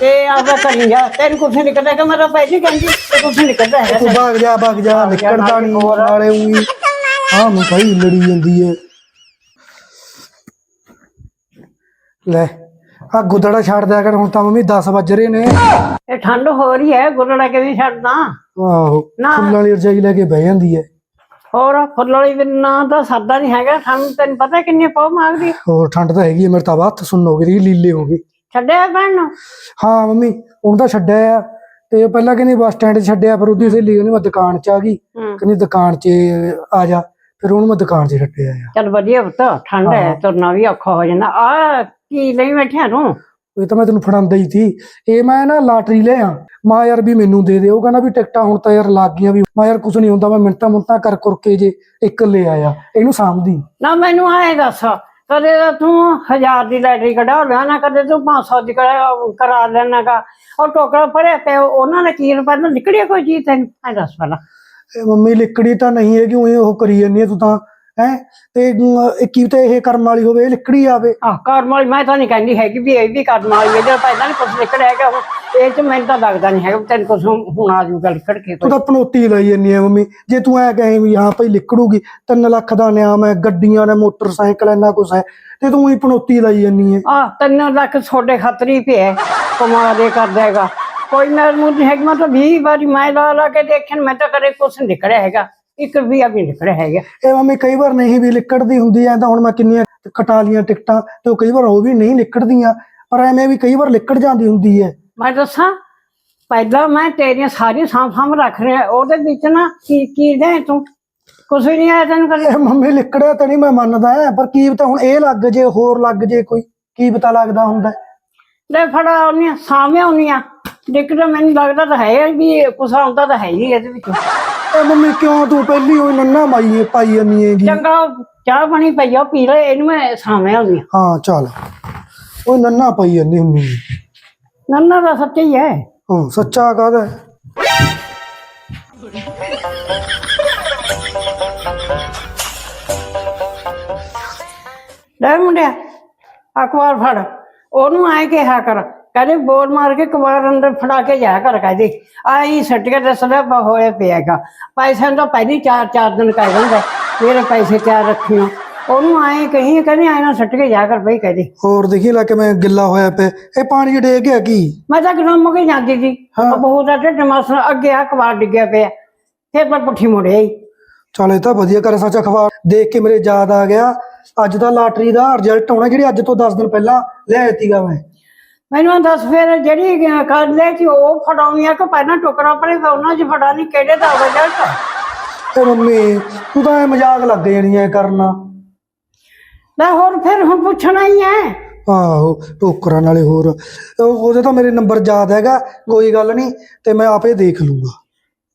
ਤੇ ਆਪਦਾ ਕਰੀ ਜਾ ਤੈਨੂੰ ਕੁਛ ਨਹੀਂ ਕਰਦਾ ਕਿ ਮੈਂ ਤਾਂ ਪਹਿਲੀ ਕਹਿੰਦੀ ਤੇ ਕੁਛ ਨਹੀਂ ਕਰਦਾ ਹੈਗਾ ਤੂੰ ਭਾਗ ਜਾ ਭਾਗ ਜਾ ਨਿਕਲਦਾ ਨਹੀਂ ਨਾਲੇ ਉਹੀ ਹਾਂ ਮੈਂ ਭਾਈ ਲੜੀ ਜਾਂਦੀ ਹੈ ਲੈ ਆ ਗੁੱਦੜਾ ਛੱਡ ਦਿਆ ਕਰ ਹੁਣ ਤਾਂ ਮੰਮੀ 10 ਵੱਜ ਰਹੇ ਨੇ। ਇਹ ਠੰਡ ਹੋ ਰਹੀ ਹੈ ਗੁਰੜਾ ਕਿਵੇਂ ਛੱਡਦਾ? ਆਹੋ ਨਾ। ਫੁੱਲਾਂ ਵਾਲੀ ਰਜਾਈ ਲੈ ਕੇ ਬਹਿ ਜਾਂਦੀ ਹੈ ਹੋਰ ਫੁੱਲ ਵਾਲੀ ਬਿਨਾ ਤਾਂ ਸਰਦਾ ਨਹੀਂ ਹੈਗਾ ਠੰਡ ਤੈਨੂੰ ਪਤਾ ਕਿੰਨੀ ਪਉ ਮੰਗਦੀ ਹੋਰ ਠੰਡ ਤਾਂ ਹੈਗੀ ਮੇਰੇ ਤਾਂ ਹੱਥ ਸੁੰਨ ਹੋ ਗਏ ਲੀਲੇ ਹੋ ਗਏ। ਛੱਡਿਆ ਭੈਣ ਨੂੰ? ਹਾਂ ਮੰਮੀ ਹੁਣ ਤਾਂ ਛੱਡਿਆ ਆ। ਤੇ ਉਹ ਪਹਿਲਾਂ ਕਹਿੰਦੀ ਬੱਸ ਸਟੈਂਡ 'ਚ ਛੱਡਿਆ ਪਰ ਉਹਦੀ ਸਹੇਲੀ ਕਹਿੰਦੀ ਮੈਂ ਦੁਕਾਨ 'ਚ ਆ ਗਈ। ਕਹਿੰਦੀ ਦੁਕਾਨ 'ਚ ਆ ਜਾ। ਫਿਰ ਉਹਨੂੰ ਮੈਂ ਦੁਕਾਨ 'ਚ ਛੱਡਿਆ ਆ। ਚੱਲ ਵਧੀਆ ਪੁੱਤ ਠੰਡ ਹੈ ਤੁਰਨਾ ਵੀ ਔਖਾ ਹੋ ਜਾਂਦਾ। ਆ ਕੀ ਲਈ ਬੈਠਿਆ ਤੂੰ? ਇਹ ਤਾਂ ਮੈਂ ਤੈਨੂੰ ਫੜਾਉਂਦਾ ਹੀ ਸੀ। ਇਹ ਮੈਂ ਨਾ ਲਾਟਰੀ ਲਿਆ ਮਾਂ ਯਾਰ ਵੀ ਮੈਨੂੰ ਦੇ ਦੇ। ਉਹ ਕਹਿੰਦਾ ਵੀ ਟਿਕਟਾਂ ਹੁਣ ਤਾਂ ਯਾਰ ਲੱਗ ਗਈਆਂ ਵੀ। ਮਾਂ ਯਾਰ ਕੁਝ ਨਹੀਂ ਹੁੰਦਾ ਮੈਂ ਮਿੰਟਾਂ ਮੁੰਟਾਂ ਕਰ ਕਰ ਕੇ ਜੇ ਇੱਕ ਲੈ ਆਇਆ। ਇਹਨੂੰ ਸਾਂਭਦੀ। ਨਾ ਮੈਨੂੰ ਆਏ ਦੱਸ ਕਦੇ ਤਾਂ ਤੂੰ ਹਜ਼ਾਰ ਦੀ ਲੈਟਰੀ ਕਢਾ ਲਿਆ, ਨਾ ਕਦੇ ਤੂੰ 500 ਦੀ ਕਰਾ- ਕਰਾ ਲੈਣਾਗਾ ਉਹ ਟੋਕਰਾ ਭਰਿਆ ਤੇ ਉਹਨਾਂ ਨੇ ਕੀ ਰੁਪਏ ਨਾਲ ਕੋਈ ਚੀਜ਼ ਤੈਨੂੰ? ਐ ਦੱਸ ਪਹਿਲਾਂ। ਇਹ ਮੰਮੀ ਲਿਕੜੀ ਤਾਂ ਨਹੀਂ ਹੈਗੀ ਕਿ ਉਹ ਕਰੀ ਜਾਂਦੀ ਹੈ ਤੂੰ ਤਾਂ ਹੈ ਤੇ ਕੀ ਤੇ ਇਹ ਕਰਮ ਵਾਲੀ ਹੋਵੇ ਇਹ ਲਿਕੜੀ ਆਵੇ। ਆਹ ਕਰਮ ਵਾਲੀ ਮੈਂ ਤਾਂ ਨਹੀਂ ਕਹਿੰਦੀ ਹੈਗੀ ਵੀ ਇਹ ਵੀ ਕਰਮ ਵਾਲੀ ਹੈ ਜਿਹੜਾ ਪਹਿਲਾਂ ਨਹੀਂ ਕੁਝ ਨਿਕੜਿਆ ਹੈਗਾ ਹੁਣ ਇਹ ਚ ਮੈਨੂੰ ਤਾਂ ਲੱਗਦਾ ਨਹੀਂ ਹੈਗਾ ਤੈਨੂੰ ਕੁਝ ਹੁਣ ਆ ਜੂਗਾ ਲਿਕੜ ਕੇ ਤੂੰ ਤਾਂ ਪਨੋਤੀ ਲਾਈ ਜਾਂਦੀ ਹੈ ਮੰਮੀ। ਜੇ ਤੂੰ ਐ ਕਹੇ ਵੀ ਹਾਂ ਭਾਈ ਲਿਕੜੂਗੀ 3 ਲੱਖ ਦਾ ਨਿਆਮ ਹੈ ਗੱਡੀਆਂ ਨੇ ਮੋਟਰਸਾਈਕਲ ਇੰਨਾ ਕੁਛ ਹੈ ਤੇ ਤੂੰ ਹੀ ਪਨੋਤੀ ਲਾਈ ਜਾਂਦੀ ਹੈ ਆ ਤਿੰਨ ਲੱਖ ਛੋਡੇ ਖਾਤਰੀ ਪਿਆ ਕਮਾ ਦੇ ਕਰ ਦੇਗਾ ਕੋਈ ਮੈਂ ਮੁੱਢ ਹੈਗੀ ਮੈਂ ਤਾਂ 20 ਵਾਰੀ ਮੈਂ ਲਾ ਲਾ ਕੇ ਦੇਖਣ ਮੈਂ ਤਾਂ ਕਦੇ ਕੁਛ ਨਿਕੜਿਆ ਹੈਗਾ। ਇੱਕ ਰੁਪਿਆ ਵੀ ਨਿਕੜਿਆ ਹੈਗਾ ਇਹ ਮੰਮੀ ਕਈ ਵਾਰ ਨਹੀਂ ਵੀ ਲਿਕੜਦੀ ਹੁੰਦੀ ਐ ਤਾਂ ਹੁਣ ਮੈਂ ਕਿੰਨੀਆਂ ਕਟਾ ਲੀਆਂ ਟਿਕਟਾਂ ਤੇ ਉਹ ਕਈ ਵਾਰ ਉਹ ਵੀ ਨਹੀਂ ਲਿਕੜਦੀਆਂ ਪਰ ਐਵੇਂ ਵੀ ਕਈ ਵਾਰ ਲਿਕੜ ਜਾਂਦੀ ਹੁੰਦੀ ਐ। ਮੈਂ ਦੱਸਾਂ ਪਹਿਲਾਂ ਮੈਂ ਤੇਰੀਆਂ ਸਾਰੀਆਂ ਸਾਂਭ ਸਾਂਭ ਰੱਖ ਰਿਹਾ ਉਹਦੇ ਵਿੱਚ ਨਾ ਕੀ ਕੀ ਦੇ ਤੂੰ? ਕੁਛ ਵੀ ਨਹੀਂ ਆਇਆ ਤੈਨੂੰ ਕਦੇ? ਮੰਮੀ ਲਿਕੜਿਆ ਤਾਂ ਨਹੀਂ ਮੈਂ ਮੰਨਦਾ ਐ ਪਰ ਕੀ ਪਤਾ ਹੁਣ ਇਹ ਲੱਗ ਜੇ ਹੋਰ ਲੱਗ ਜੇ ਕੋਈ ਕੀ ਪਤਾ ਲੱਗਦਾ ਹੁੰਦਾ ਲੈ ਫੜਾ ਉਹਨੀਆਂ ਸਾਂਭਿਆ ਉਹਨੀਆਂ ਦਿੱਕਤ ਮੈਨੂੰ ਲੱਗਦਾ ਤਾਂ ਹੈ ਵੀ ਕੁਛ ਆਉਂਦਾ ਤਾਂ ਹੈ ਹੀ ਇਹਦੇ ਵਿੱਚ। ਇਹ ਮੰਮੀ ਕਿਉਂ ਤੂੰ ਪਹਿਲੀ ਉਹ ਨੰਨਾ ਮਾਈ ਪਾਈ ਹੈਗੀ। ਚੰਗਾ ਚਾਹ ਬਣੀ ਪਈ ਆ ਉਹ ਪੀ ਲੈ ਇਹਨੂੰ ਮੈਂ ਸਾਂਭਿਆ ਉਹਨੀਆਂ ਹਾਂ ਚੱਲ। ਉਹ ਨੰਨਾ ਪਾਈ ਜਾਂਦੀ ਹੁੰਦੀ ਨੰਨਾ ਦਾ ਸੱਚੀ ਹੀ ਹੈ ਹਾਂ ਸੱਚਾ ਕਾਹਦਾ? ਹੈ? ਲੈ ਮੁੰਡਿਆ ਅਖਬਾਰ ਫੜ। ਉਹਨੂੰ ਆਏ ਕਿਹਾ ਕਰ ਕਹਿੰਦੇ ਬੋਲ ਮਾਰ ਕੇ ਕਬਾਰ ਅੰਦਰ ਫੜਾ ਕੇ ਜਾਇਆ ਕਰ ਕਹਦੇ। ਆਈ ਸੱਟ ਕੇ ਦੱਸਦਾ ਬ ਹੋਇਆ ਪਿਆਗਾ। ਪੈਸਿਆਂ ਦਾ ਪਹਿਲੀ ਚਾਰ ਚਾਰ ਦਿਨ ਕਹਿ ਦਿੰਦਾ। ਮੇਰੇ ਪੈਸੇ ਤਿਆਰ ਰੱਖਿਓ ਉਹਨੂੰ ਆਏ ਕਹੀਂ ਕਹਿੰਦੇ ਆਏ ਨਾ ਸੱਟ ਕੇ ਜਾ ਕਰ ਬਈ ਕਹਦੇ। ਹੋਰ ਦੇਖੀ ਲੈ ਕੇ ਮੈਂ ਗਿੱਲਾ ਹੋਇਆ ਪਿਆ। ਇਹ ਪਾਣੀ ਡੇਗ ਗਿਆ ਕੀ? ਮੈਂ ਤਾਂ ਗਰਮ ਕੇ ਜਾਂਦੀ ਸੀ। ਹਾਂ। ਬਹੁਤ ਦਾ ਢਿੱਡ ਮਸਲ ਅੱਗੇ ਆ ਕਬਾਰ ਡਿੱਗਿਆ ਪਿਆ। ਫਿਰ ਮੈਂ ਪੁੱਠੀ ਮੁੜਿਆ ਹੀ ਚੱਲ ਇਹ ਤਾਂ ਵਧੀਆ ਕਰੇ ਸੱਚ ਅਖਬਾਰ। ਦੇਖ ਕੇ ਮੇਰੇ ਯਾਦ ਆ ਗਿਆ। ਅੱਜ ਦਾ ਲਾਟਰੀ ਦਾ ਰਿਜ਼ਲਟ ਆਉਣਾ ਜਿਹੜੀ ਅੱਜ ਤੋਂ 10 ਦਿਨ ਪਹਿਲਾਂ ਲਿਆਇਆ ਸੀਗਾ ਮੈਂ। ਮੈਨੂੰ ਦੱਸ ਫਿਰ ਜਿਹੜੀ ਕਰ ਲੈ ਕਿ ਉਹ ਫੜਾਉਣੀਆਂ ਕਿ ਪਹਿਲਾਂ ਟੁਕੜਾ ਪਰੇ ਉਹਨਾਂ 'ਚ ਫੜਾ ਨਹੀਂ ਕਿਹੜੇ ਦਾ ਰਿਜ਼ਲਟ ਤੇ? ਮੰਮੀ ਤੂੰ ਤਾਂ ਐ ਮਜ਼ਾਕ ਲੱਗ ਜਾਣੀ ਐ ਕਰਨਾ। ਲੈ ਹੋਰ ਫਿਰ ਹੁਣ ਪੁੱਛਣਾ ਹੀ ਹੈ ਆਹੋ ਟੋਕਰਾਂ ਨਾਲੇ ਹੋਰ। ਉਹ- ਉਹਦੇ ਤਾਂ ਮੇਰੇ ਨੰਬਰ ਯਾਦ ਹੈਗਾ ਕੋਈ ਗੱਲ ਨਹੀਂ ਤੇ ਮੈਂ ਆਪੇ ਦੇਖ ਲੂੰਗਾ।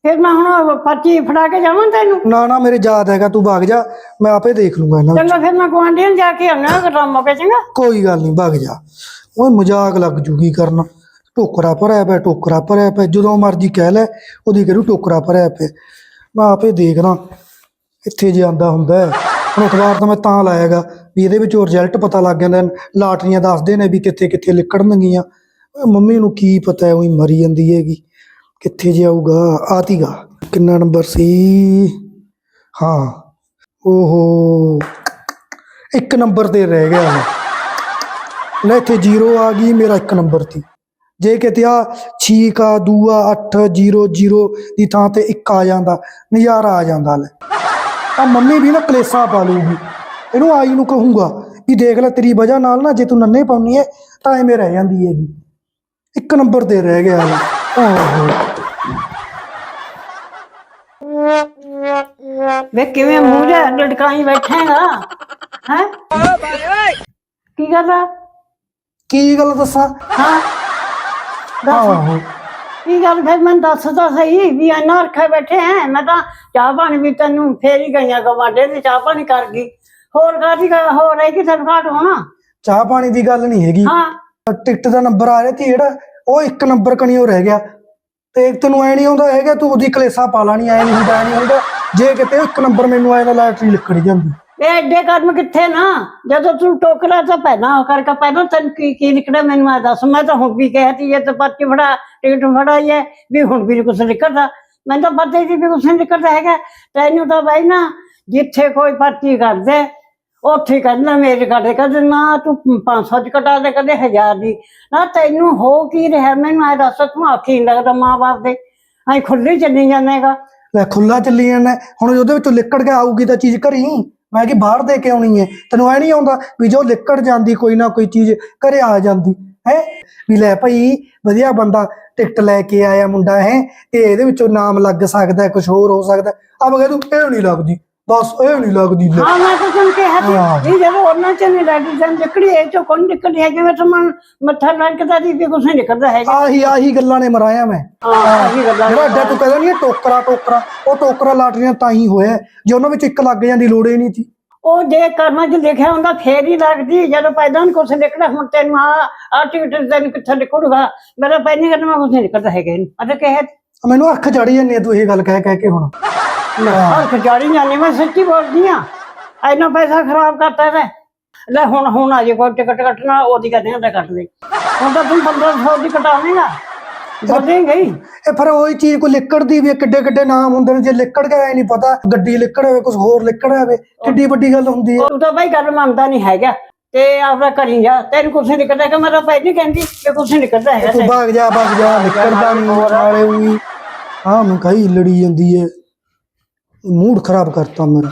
ਫਿਰ ਮੈਂ ਹੁਣ ਪਰਚੀ ਫੜਾ ਕੇ ਜਾਵਾਂ ਤੈਨੂੰ? ਨਾ ਨਾ ਮੇਰੇ ਯਾਦ ਹੈਗਾ ਤੂੰ ਭਾਗ ਜਾ ਮੈਂ ਆਪੇ ਦੇਖ ਲੂੰਗਾ ਇਹਨਾਂ। ਚੰਗਾ ਫਿਰ ਮੈਂ ਗੁਆਂਢੀਆਂ ਨੂੰ ਜਾ ਕੇ ਆਉਣਾ ਚੰਗਾ? ਕੋਈ ਗੱਲ ਨਹੀਂ ਭਾਗ ਜਾ। ਉਹ ਮਜ਼ਾਕ ਲੱਗ ਜੂਗੀ ਕਰਨ। ਟੋਕਰਾ ਭਰਿਆ ਪਿਆ, ਟੋਕਰਾ ਭਰਿਆ ਪਿਆ, ਜਦੋਂ ਮਰਜ਼ੀ ਕਹਿ ਲੈ, ਉਹਦੀ ਕਰੂ ਟੋਕਰਾ ਭਰਿਆ ਪਿਆ। ਮੈਂ ਆਪੇ ਦੇਖਦਾ, ਇੱਥੇ ਜੇ ਆਂਦਾ ਹੁੰਦਾ ਹੁਣ ਅਖਬਾਰ ਤਾਂ ਮੈਂ ਤਾਂ ਲਾਇਆਗਾ ਵੀ ਇਹਦੇ ਵਿੱਚੋਂ ਰਿਜ਼ਲਟ ਪਤਾ ਲੱਗ ਜਾਂਦਾ, ਲਾਟਰੀਆਂ ਦੱਸਦੇ ਨੇ ਵੀ ਕਿੱਥੇ ਕਿੱਥੇ ਲਿਕੜਨਗੀਆਂ। ਓਏ ਮੰਮੀ ਨੂੰ ਕੀ ਪਤਾ ਉਹੀ ਮਰੀ ਜਾਂਦੀ ਹੈਗੀ। ਕਿੱਥੇ ਜੇ ਆਊਗਾ ਆਤੀਗਾ ਕਿੰਨਾ ਨੰਬਰ ਸੀ? ਹਾਂ, ਓਹੋ, ਇੱਕ ਨੰਬਰ ਤੇ ਰਹਿ ਗਿਆ ਲੈ ਇੱਥੇ 0 ਆ ਗਈ ਮੇਰਾ ਇੱਕ ਨੰਬਰ ਸੀ। ਜੇ ਕਿਤੇ ਆ 6 ਕਾ ਦੂਆ 8 0 0 ਦੀ ਥਾਂ ਤੇ ਇੱਕ ਆ ਜਾਂਦਾ ਨਜ਼ਾਰਾ ਆ ਜਾਂਦਾ ਲੈ। ਆ ਮੰਮੀ ਵੀ ਨਾ ਕਲੇਸਾ ਪਾ ਲੂਗੀ ਇਹਨੂੰ ਆਈ ਨੂੰ ਕਹੂੰਗਾ ਵੀ ਦੇਖ ਲੈ ਤੇਰੀ ਵਜ੍ਹਾ ਨਾਲ ਨਾ ਜੇ ਤੂੰ ਨੰਨੇ ਪਾਉਣੀ ਹੈ ਤਾਂ ਐਵੇਂ ਰਹਿ ਜਾਂਦੀ ਹੈਗੀ। ਇੱਕ ਨੰਬਰ ਤੇ ਰਹਿ ਗਿਆ ਲੈ ਓਹੋ ਵੇ ਕਿਵੇਂ ਮੂੰਹ ਜਿਹਾ ਲਟਕਾਈ ਬੈਠੇਗਾ ਹੈ? ਕੀ ਗੱਲ ਆ? ਕੀ ਗੱਲ ਦੱਸਾਂ? ਹਾਂ। ਦੱਸ। ਆਹੋ। ਕੀ ਗੱਲ? ਫਿਰ ਮੈਨੂੰ ਦੱਸ ਤਾਂ ਸਹੀ ਵੀ ਇੰਨਾ ਰੱਖੇ ਬੈਠੇ ਐ। ਮੈਂ ਤਾਂ ਚਾਹ ਪਾਣੀ ਵੀ ਤੈਨੂੰ ਫੇਰ ਹੀ ਗਈਆਂ ਗਵਾਡੇ ਤੇ ਚਾਹ ਪਾਣੀ ਕਰ ਗਈ। ਹੋਰ ਗੱਲ? ਹੋ ਰਹੀ ਕਿ ਤੈਨੂੰ ਘਾਟ ਹੋਣਾ? ਚਾਹ ਪਾਣੀ ਦੀ ਗੱਲ ਨਹੀਂ ਹੈਗੀ। ਹਾਂ। ਟਿਕਟ ਦਾ ਨੰਬਰ ਆ ਰਿਹਾ ਸੀ ਜਿਹੜਾ ਉਹ ਇੱਕ ਨੰਬਰ ਕਣੀਓ ਰਹਿ ਗਿਆ। ਤੇ ਤੈਨੂੰ ਐ ਨਹੀਂ ਆਉਂਦਾ ਹੈਗਾ ਤੂੰ ਉਹਦੀ ਕਲੇਸਾ ਪਾ ਲਾਣੀ ਐ ਨਹੀਂ ਹੁੰਦਾ ਐ ਨਹੀਂ ਹੁੰਦਾ। ਜੇ ਕਿਤੇ ਇੱਕ ਨੰਬਰ ਮੈਨੂੰ ਆਇਆ ਤਾਂ ਲਾਟਰੀ ਲਿਖੜ ਜਾਂਦੀ। ਇਹ ਐਡੇ ਕਰਮ ਕਿੱਥੇ ਨਾ? ਜਦੋਂ ਤੂੰ ਟੋਕਰਾ ਤਾਂ ਪਹਿਲਾਂ ਉਹ ਕਰਕੇ ਪਹਿਲਾਂ ਤੈਨੂੰ ਕੀ ਕੀ ਨਿਕਲਿਆ ਮੈਨੂੰ ਆ ਦੱਸ? ਮੈਂ ਤਾਂ ਹੁਣ ਵੀ ਕਹਿਤੀ ਇਹ ਤਾਂ ਪਰਚੀ ਫੜਾ, ਟਿਕਟ ਫੜਾਈ ਹੈ ਵੀ ਹੁਣ ਵੀ ਕੁਛ ਨਿਕਲਦਾ। ਮੈਨੂੰ ਤਾਂ ਪਤਾ ਹੀ ਸੀ ਵੀ ਕੁਛ ਨਿਕਲਦਾ ਹੈਗਾ। ਤੈਨੂੰ ਤਾਂ ਬਾਈ ਨਾ, ਜਿੱਥੇ ਕੋਈ ਪਰਚੀ ਕਰਦੇ ਉੱਥੇ ਕਹਿੰਦਾ ਮੇਰੇ ਕੱਢ ਕਦੇ ਨਾ ਤੂੰ 500 ਚ ਕਟਾ ਦੇ, ਕਹਿੰਦੇ 1000 ਦੀ। ਨਾ ਤੈਨੂੰ ਹੋ ਕੀ ਰਿਹਾ? ਮੈਨੂੰ ਆ ਦੱਸ, ਤੂੰ ਆਖੀ ਨੀ ਲੱਗਦਾ ਮਾਂ ਬਾਪ ਦੇ। ਐ ਖੁੱਲੀ ਚੱਲੀ ਜਾਣੇਗਾ ਲੈ ਖੁੱਲਾ ਚੱਲੀ ਜਾਂਦਾ। ਹੁਣ ਉਹਦੇ ਵਿੱਚੋਂ ਲਿਕੜ ਕੇ ਆਊਗੀ ਤਾਂ ਚੀਜ਼ ਘਰੀ। ਮੈਂ ਕਿ ਬਾਹਰ ਦੇ ਕੇ ਆਉਣੀ ਹੈ ਤੈਨੂੰ ਐ ਨਹੀਂ ਆਉਂਦਾ ਵੀ ਜੋ ਲਿਕੜ ਜਾਂਦੀ ਕੋਈ ਨਾ ਕੋਈ ਚੀਜ਼ ਘਰੇ ਆ ਜਾਂਦੀ, ਹੈ? ਵੀ ਲੈ ਭਾਈ, ਵਧੀਆ ਬੰਦਾ ਟਿਕਟ ਲੈ ਕੇ ਆਇਆ ਮੁੰਡਾ, ਹੈ? ਤੇ ਇਹਦੇ ਵਿੱਚੋਂ ਨਾਮ ਲੱਗ ਸਕਦਾ ਕੁਝ ਹੋਰ ਹੋ ਸਕਦਾ। ਆ ਬਗਾ ਤੂੰ ਇਹ ਨਹੀਂ ਲੱਗਦੀ ਬਸ ਇਹ ਨਹੀਂ ਲੱਗਦੀ ਲੈ। ਹਾਂ ਮੈਂ ਤਾਂ ਤੁਹਾਨੂੰ ਕਿਹਾ। ਸੀ ਵੀ ਜਦੋਂ ਉਹਨਾਂ ਚ ਨਹੀਂ ਲੱਗੀ ਜਾਂ ਨਿਕੜੀ ਇਹ ਚੋਂ ਕੋਈ ਨਿਕੜੀ ਹੈ ਜਿਵੇਂ ਤੁਮਨ ਮੱਥਾ ਲੱਗਦਾ ਦੀ ਵੀ ਕੁਛ ਨਹੀਂ ਨਿਕਲਦਾ ਹੈਗਾ। ਆਹੀ ਆਹੀ ਗੱਲਾਂ ਨੇ ਮਰਾਇਆ ਮੈਂ। ਹਾਂ ਇਹ ਗੱਲਾਂ ਜਿਹੜਾ ਅੱਡਾ ਤੂੰ ਕਹਿੰਦਾ ਨਹੀਂ ਟੋਕਰਾ ਟੋਕਰਾ। ਉਹ ਟੋਕਰਾ ਲਾਟਰੀਆਂ ਤਾਂ ਹੀ ਹੋਇਆ ਜੇ ਉਹਨਾਂ ਵਿੱਚ ਇੱਕ ਲੱਗ ਜਾਂਦੀ ਲੋੜ ਹੀ ਨਹੀਂ ਸੀ। ਉਹ ਜੇ ਕਰਮਾਂ 'ਚ ਲਿਖਿਆ ਹੁੰਦਾ ਫੇਰ ਹੀ ਲੱਗਦੀ। ਜਦੋਂ ਪੈਦਾ ਨਹੀਂ ਕੁਛ ਨਿਕਲਦਾ ਹੁਣ ਤੈਨੂੰ ਆ ਆ ਟਿਕਟ ਤੈਨੂੰ ਕਿੱਥੇ ਨਿਕਲੂਗਾ? ਮੇਰਾ ਪੈਨੀ ਕਰਨਾ ਕੁਛ ਨਹੀਂ ਨਿਕਲਦਾ ਹੈਗਾ ਇਹਨੂੰ। ਅਤੇ ਕਹੇ ਮੈਨੂੰ ਅੱਖ ਚੜੀ ਜਾਂਦੀ ਤੂੰ ਇਹ ਗੱਲ ਕਹਿ ਕਹਿ ਕੇ ਹੁਣ। ਔਰ ਖਜਾਰੀ ਜਾਨੀ ਮੈਂ ਸੱਚੀ ਬੋਲਦੀ ਆ ਇੰਨਾ ਪੈਸਾ ਖਰਾਬ ਕਰਤਾ ਤੇ ਲੈ ਹੁਣ ਹੁਣ ਆ ਜੇ ਕੋਈ ਟਿਕਟ ਕੱਟਣਾ ਉਹਦੀ ਕਹਿੰਦੇ ਹੁੰਦਾ ਕੱਟ ਦੇ। ਹੁਣ ਤਾਂ ਤੂੰ 1500 ਦੀ ਕਟਾਵੇਂਗਾ ਬੋਲੇ ਗਈ। ਇਹ ਫਿਰ ਉਹੀ ਚੀਜ਼ ਕੋਈ ਲਿਕੜ ਦੀ ਵੀ ਕਿੱਡੇ ਕਿੱਡੇ ਨਾਮ ਹੁੰਦੇ ਨੇ ਜੇ ਲਿਕੜ ਗਿਆ ਨਹੀਂ ਪਤਾ। ਗੱਡੀ ਲਿਕੜ ਹੋਵੇ ਕੁਝ ਹੋਰ ਲਿਕੜ ਹੋਵੇ ਕਿੱਡੀ ਵੱਡੀ ਗੱਲ ਹੁੰਦੀ ਹੈ। ਤੂੰ ਤਾਂ ਭਾਈ ਗੱਲ ਮੰਨਦਾ ਨਹੀਂ ਹੈਗਾ। ਤੇ ਆਪਣਾ ਕਰੀ ਜਾ। ਤੈਨੂੰ ਕੁਛ ਨਹੀਂ ਨਿਕਲਦਾ ਕਿ ਮੇਰਾ ਭਾਈ ਨਹੀਂ ਕਹਿੰਦੀ ਕਿ ਕੁਛ ਨਹੀਂ ਨਿਕਲਦਾ ਹੈਗਾ ਤੂੰ ਭਾਗ ਜਾ ਭਾਗ ਜਾ ਲਿਕੜਦਾ ਨਹੀਂ ਨਾਲੇ ਉਹੀ। ਹਾਂ ਮੈਂ ਕਹੀ ਲੜੀ ਜਾਂਦੀ ਹੈ। ਮੂਡ ਖਰਾਬ ਕਰਤਾ ਮੇਰਾ।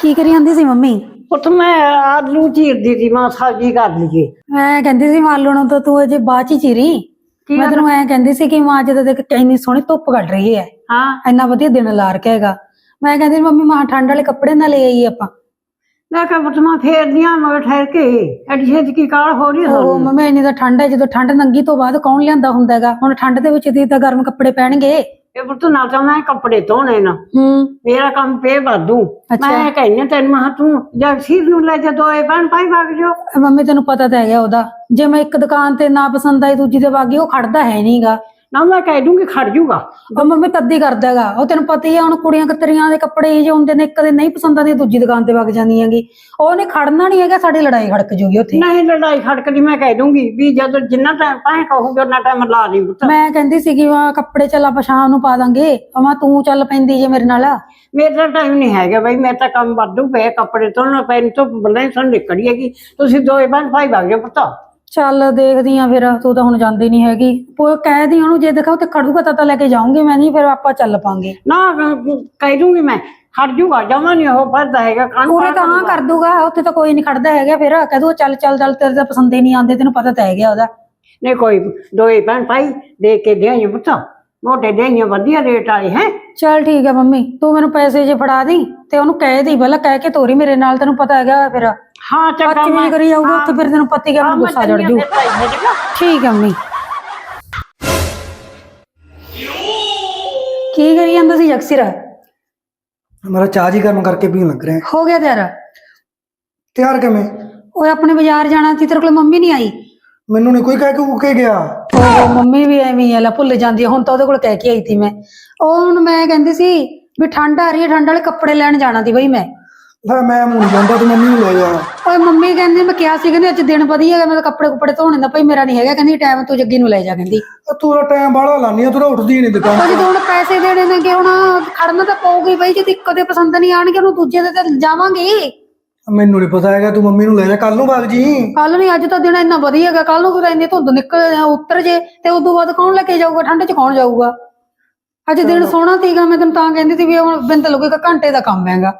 ਕੀ ਕਰੀ ਜਾਂਦੀ ਸੀ ਮੰਮੀ? ਪੁੱਤ ਮੈਂ ਆਲੂ ਚੀਰਦੀ ਸੀ ਮਾਂ ਸਬਜ਼ੀ ਕਰ ਲਈਏ। ਮੈਂ ਕਹਿੰਦੀ ਸੀ ਮਾਲੂ ਨੂੰ ਤਾਂ ਤੂੰ ਅਜੇ ਬਾਅਦ ਚ ਹੀ ਚੀਰੀ। ਮੈਂ ਤੈਨੂੰ ਐ ਕਹਿੰਦੀ ਸੀ ਕਿ ਮਾਂ ਜਦੋਂ ਦੇਖ ਇੰਨੀ ਸੋਹਣੀ ਧੁੱਪ ਕੱਢ ਰਹੀ ਹੈ ਹਾਂ। ਇੰਨਾ ਵਧੀਆ ਦਿਨ ਲਾ ਰੱਖਿਆ ਹੈਗਾ। ਮੈਂ ਕਹਿੰਦੀ ਸੀ, ਮੰਮੀ ਮਾਂ ਠੰਡ ਵਾਲੇ ਕੱਪੜੇ ਨਾ ਲੈ ਆਈ ਆਪਾਂ। ਮੈਂ ਕਿਹਾ ਪੁੱਤ ਮੈਂ ਫੇਰਦੀਆਂ ਮਗਰ ਠਹਿਰ ਕੇ ਐਡੀ ਛੇਤੀ ਕੀ ਕਾਲ ਹੋ ਰਹੀ ਹੈ ਉਹ ਮੰਮੀ ਇੰਨੀ ਤਾਂ ਠੰਡ ਹੈ ਜਦੋਂ ਠੰਡ ਨੰਗੀ ਤੋਂ ਬਾਅਦ ਕੌਣ ਲਿਆਂਦਾ ਹੁੰਦਾ ਹੈਗਾ? ਹੁਣ ਠੰਡ ਦੇ ਵਿੱਚ ਦੀ ਤਾਂ ਗਰਮ ਕੱਪੜੇ ਪਹਿਣਗੇ ਇਹ ਪੁੱਤ ਨਾ ਤਾਂ ਮੈਂ ਕੱਪੜੇ ਧੋਣੇ ਨਾ। ਹੂੰ। ਮੇਰਾ ਕੰਮ ਪੇ ਵਾਧੂ। ਅੱਛਾ। ਮੈਂ ਕਹਿੰਦੀ ਤੈਨੂੰ ਮਾ ਤੂੰ ਜਦ ਸੀਰ ਨੂੰ ਲੈ ਜਾ ਦੋਏ ਬਣ ਪਾਈ ਵਗ ਜੋ ਮੰਮੀ ਤੈਨੂੰ ਪਤਾ ਤਾਂ ਹੈਗਾ ਉਹਦਾ। ਜੇ ਮੈਂ ਇੱਕ ਦੁਕਾਨ ਤੇ ਨਾ ਪਸੰਦ ਆਈ ਦੂਜੀ ਦੇ ਬਾਗੀ ਉਹ ਖੜਦਾ ਹੈ ਨਹੀਂਗਾ ਨਾ ਮੈਂ ਕਹਿ ਦੂੰਗੀ ਖੜ ਜੂਗਾ। ਉਹ ਮੰਮੀ ਤੱਦੀ ਕਰਦਾ ਹੈਗਾ। ਉਹ ਤੈਨੂੰ ਪਤਾ ਹੀ ਹੈ ਹੁਣ ਕੁੜੀਆਂ ਕਤਰੀਆਂ ਦੇ ਕੱਪੜੇ ਜਿਹੇ ਹੁੰਦੇ ਨੇ ਇੱਕ ਦੇ ਨਹੀਂ ਪਸੰਦ ਆਉਂਦੇ ਦੂਜੀ ਦੁਕਾਨ ਤੇ ਵਗ ਜਾਂਦੀਆਂ ਗੀ ਉਹਨੇ ਖੜਨਾ ਨਹੀਂ ਹੈਗਾ ਸਾਡੀ ਲੜਾਈ ਖੜਕ ਜੂਗੀ ਉੱਥੇ। ਨਹੀਂ ਲੜਾਈ ਖੜਕਦੀ ਮੈਂ ਕਹਿ ਦੂੰਗੀ ਵੀ ਜਦੋਂ ਜਿੰਨਾ ਟਾਈਮ ਪਾਏ ਕਹੂਗੇ ਉਹਨਾਂ ਟਾਈਮ ਲਾ ਲਈ ਪੁੱਤ। ਮੈਂ ਕਹਿੰਦੀ ਸੀਗੀ ਵਾ ਕੱਪੜੇ ਚੱਲ ਆਪਾਂ ਸ਼ਾਮ ਨੂੰ ਪਾ ਦਾਂਗੇ। ਅਮਾ ਤੂੰ ਚੱਲ ਪੈਂਦੀ ਜੇ ਮੇਰੇ ਨਾਲ। ਮੇਰਾ ਟਾਈਮ ਨਹੀਂ ਹੈਗਾ ਬਈ ਮੇਰਾ ਤਾਂ ਕੰਮ ਵਾਧੂ ਪਿਆ ਕੱਪੜੇ ਧੋਣਾ ਪੈਣ ਤੋਂ ਬੱਲੇ ਸਨ ਨਿਕੜੀ ਹੈਗੀ। ਤੁਸੀਂ ਦੋਏ ਬਣ ਭਾਈ ਵਗ ਜਾਓ ਪੁੱਤ। ਚੱਲ ਦੇਖਦੀ ਆ ਫਿਰ ਤੂੰ ਤਾਂ ਹੁਣ ਜਾਂਦੀ ਨਹੀਂ ਹੈਗੀ। ਉਹ ਕਹਿਦੀ ਉਹਨੂੰ ਜੇ ਦਿਖਾਓ ਤੇ ਖੜੂਗਾ ਤਾਂ ਤਾਂ ਲੈ ਕੇ ਜਾਊਂਗੀ ਮੈਂ ਨਹੀਂ ਫਿਰ ਆਪਾਂ ਚੱਲ ਪਾਂਗੇ। ਨਾ ਅਹ, ਕਹਿ ਦੂੰਗੀ ਮੈਂ ਖੜ ਜੂਗਾ ਜਮਾ ਨਹੀਂ ਉਹ ਭਰਦਾ ਹੈਗਾ ਕਾਨ ਪੂਰੇ ਤਾਂ ਹਾਂ ਕਰ ਦੂਗਾ ਉੱਥੇ ਤਾਂ ਕੋਈ ਨਹੀਂ ਖੜਦਾ ਹੈਗਾ ਫਿਰ ਕਹਿ ਦੂ ਚੱਲ ਚੱਲ ਚੱਲ ਤੇਰੇ ਤਾਂ ਪਸੰਦ ਹੀ ਨਹੀਂ ਆਉਂਦੇ ਤੈਨੂੰ ਪਤਾ ਤਾਂ ਹੈਗਾ ਉਹਦਾ। ਨਹੀਂ ਕੋਈ ਦੋਏ ਭੈਣ ਭਾਈ ਦੇ ਕੇ ਦੇਈਏ ਪੁੱਤ। ਮੋਟੇ ਦੇਈਏ ਵਧੀਆ ਰੇਟ ਵਾਲੇ ਹੈ? ਚੱਲ ਠੀਕ ਹੈ ਮੰਮੀ ਤੂੰ ਮੈਨੂੰ ਪੈਸੇ ਜੇ ਫੜਾ ਦੀ ਤੇ ਉਹਨੂੰ ਕਹਿ ਦੀ ਪਹਿਲਾਂ ਕਹਿ ਕੇ ਤੋਰੀ ਮੇਰੇ ਨਾਲ ਤੈਨੂੰ ਪਤਾ ਹੈਗਾ ਫਿਰ। ਹਾਂ ਚੰਗਾ ਵੀ ਕਰੀ ਜਾਊਗਾ ਉੱਥੇ ਫਿਰ ਤੈਨੂੰ ਪਤੀ ਗਿਆ ਮੈਨੂੰ ਗੁੱਸਾ ਚੜ ਜੂ। ਠੀਕ ਹੈ ਮੰਮੀ। ਕੀ ਕਰੀ ਜਾਂਦਾ ਸੀ ਜਕਸੀਰਾ ਮੇਰਾ ਚਾਹ ਜੀ ਗਰਮ ਕਰਕੇ ਪੀਣ ਲੱਗ ਰਿਹਾ। ਹੋ ਗਿਆ ਤੇਰਾ ਤਿਆਰ ਕਿਵੇਂ? ਓਏ ਆਪਣੇ ਬਾਜ਼ਾਰ ਜਾਣਾ ਸੀ ਤੇਰੇ ਕੋਲ ਮੰਮੀ ਨਹੀਂ ਆਈ? ਮੈਨੂੰ ਨਹੀਂ ਕੋਈ ਕਹਿ ਕੇ ਉਹ ਕੇ ਗਿਆ। ਉਹ ਮੰਮੀ ਵੀ ਐਵੇਂ ਹੀ ਆ ਲੈ ਭੁੱਲ ਜਾਂਦੀ ਆ, ਹੁਣ ਤਾਂ ਉਹਦੇ ਕੋਲ ਕਹਿ ਕੇ ਆਈ ਸੀ ਮੈਂ। ਉਹ ਹੁਣ ਮੈਂ ਕਹਿੰਦੀ ਸੀ ਵੀ ਠੰਡ ਆ ਰਹੀ ਹੈ ਠੰਡ ਵਾਲੇ ਕੱਪੜੇ ਲੈਣ ਜਾਣਾ ਸੀ ਬਈ ਮੈਂ। ਫਿਰ ਮੈਂ ਮੂੰਹ ਜਾਂਦਾ ਤੂੰ ਮੰਮੀ ਨੂੰ ਲੈ ਜਾ। ਓਏ ਮੰਮੀ ਕਹਿੰਦੀ ਮੈਂ ਕਿਹਾ ਸੀ ਕਹਿੰਦੀ ਅੱਜ ਦਿਨ ਵਧੀਆ ਹੈਗਾ ਮੈਂ ਤਾਂ ਕੱਪੜੇ ਕੁੱਪੜੇ ਧੋਣੇ ਦਾ ਭਾਈ ਮੇਰਾ ਨਹੀਂ ਹੈਗਾ ਕਹਿੰਦੀ ਟਾਈਮ ਤੂੰ ਜੱਗੀ ਨੂੰ ਲੈ ਜਾ ਕਹਿੰਦੀ। ਤੂੰ ਤਾਂ ਟਾਈਮ ਬਾਹਲਾ ਲਾਨੀ ਆ ਤੂੰ ਤਾਂ ਉੱਠਦੀ ਨਹੀਂ ਦੁਕਾਨ ਉਹ ਜਦੋਂ ਹੁਣ ਪੈਸੇ ਦੇਣੇ ਨੇ ਕਿ ਹੁਣ ਖੜਨਾ ਤਾਂ ਪਊਗੀ ਬਈ ਜੇ ਇੱਕੋ ਦੇ ਪਸੰਦ ਨਹੀਂ ਆਣਗੇ ਉਹਨੂੰ ਦੂਜੇ ਦੇ ਤੇ ਜਾਵਾਂਗੇ। ਮੈਨੂੰ ਨਹੀਂ ਪਤਾ ਹੈਗਾ ਤੂੰ ਮੰਮੀ ਨੂੰ ਲੈ ਜਾ ਕੱਲ ਨੂੰ ਵਗ ਜੀ। ਕੱਲ ਨਹੀਂ ਅੱਜ ਤਾਂ ਦਿਨ ਇੰਨਾ ਵਧੀਆ ਹੈਗਾ ਕੱਲ ਨੂੰ ਫਿਰ ਇੰਨੀ ਧੁੰਦ ਨਿਕਲ ਉਤਰ ਜੇ ਤੇ ਉਦੋਂ ਬਾਅਦ ਕੌਣ ਲੈ ਕੇ ਜਾਊਗਾ ਠੰਡ 'ਚ ਕੌਣ ਜਾਊਗਾ? ਅੱਜ ਦਿਨ ਸੋਹਣਾ ਸੀਗਾ ਮੈਂ ਤੈਨੂੰ ਤਾਂ ਕਹਿੰਦੀ ਸੀ ਵੀ ਹੁਣ ਬਿੰਦ ਲੱਗੇਗਾ ਘੰਟੇ ਦਾ ਕੰਮ ਹੈਗਾ।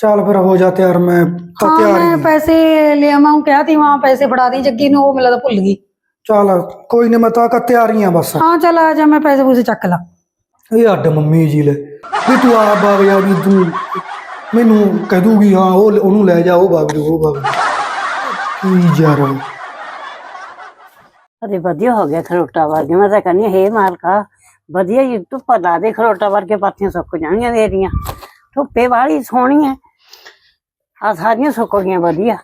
ਚੱਲ ਫਿਰ ਹੋ ਜਾ ਤਿਆਰ ਮੈਂ ਤਾਂ ਹਾਂ ਤਿਆਰ ਮੈਂ ਹੀ। ਪੈਸੇ ਲਿਆਵਾਂ ਉਹ ਕਿਹਾ ਤੀ ਮਾਂ ਪੈਸੇ ਫੜਾ ਦੀ ਜੱਗੀ ਨੂੰ ਉਹ ਮਿਲਦਾ ਭੁੱਲ ਗਈ। ਚੱਲ ਕੋਈ ਨਹੀਂ ਮੈਂ ਤਾਂ ਕ ਤਿਆਰ ਹੀ ਆ ਬਸ। ਹਾਂ ਚੱਲ ਆ ਜਾ ਮੈਂ ਪੈਸੇ ਪੂਸੇ ਚੱਕ ਲਾ। ਇਹ ਅੱਡ ਮੰਮੀ ਜੀ ਲੈ। ਵੀ ਤੂੰ ਆ ਬਾਗ ਜਾ ਵੀ ਤੂੰ ਮੈਨੂੰ ਕਹਿ ਦੂਗੀ ਹਾਂ ਉਹ ਉਹਨੂੰ ਲੈ ਜਾ ਉਹ ਬਾਗ ਜਾ ਉਹ ਬਾਗ ਜਾ। ਕੀ ਯਾਰ। ਅਰੇ ਵਧੀਆ ਹੋ ਗਿਆ ਖਰੋਟਾ ਵਰਗੇ ਮੈਂ ਤਾਂ ਕਹਿੰਦੀ ਹੇ ਮਾਲਕਾ ਵਧੀਆ ਹੀ ਧੁੱਪਾ ਲਾ ਦੇ ਖਰੋਟਾ ਵਰਗੇ ਪਾਥੀਆਂ ਸੁੱਕ ਜਾਣਗੀਆਂ ਮੇਰੀਆਂ। ਧੁੱਪੇ ਵਾਲੀ ਸੋਹਣੀ ਹੈ। ਆ ਸਾਰੀਆਂ ਸੁੱਕ ਗਈਆਂ ਵਧੀਆ।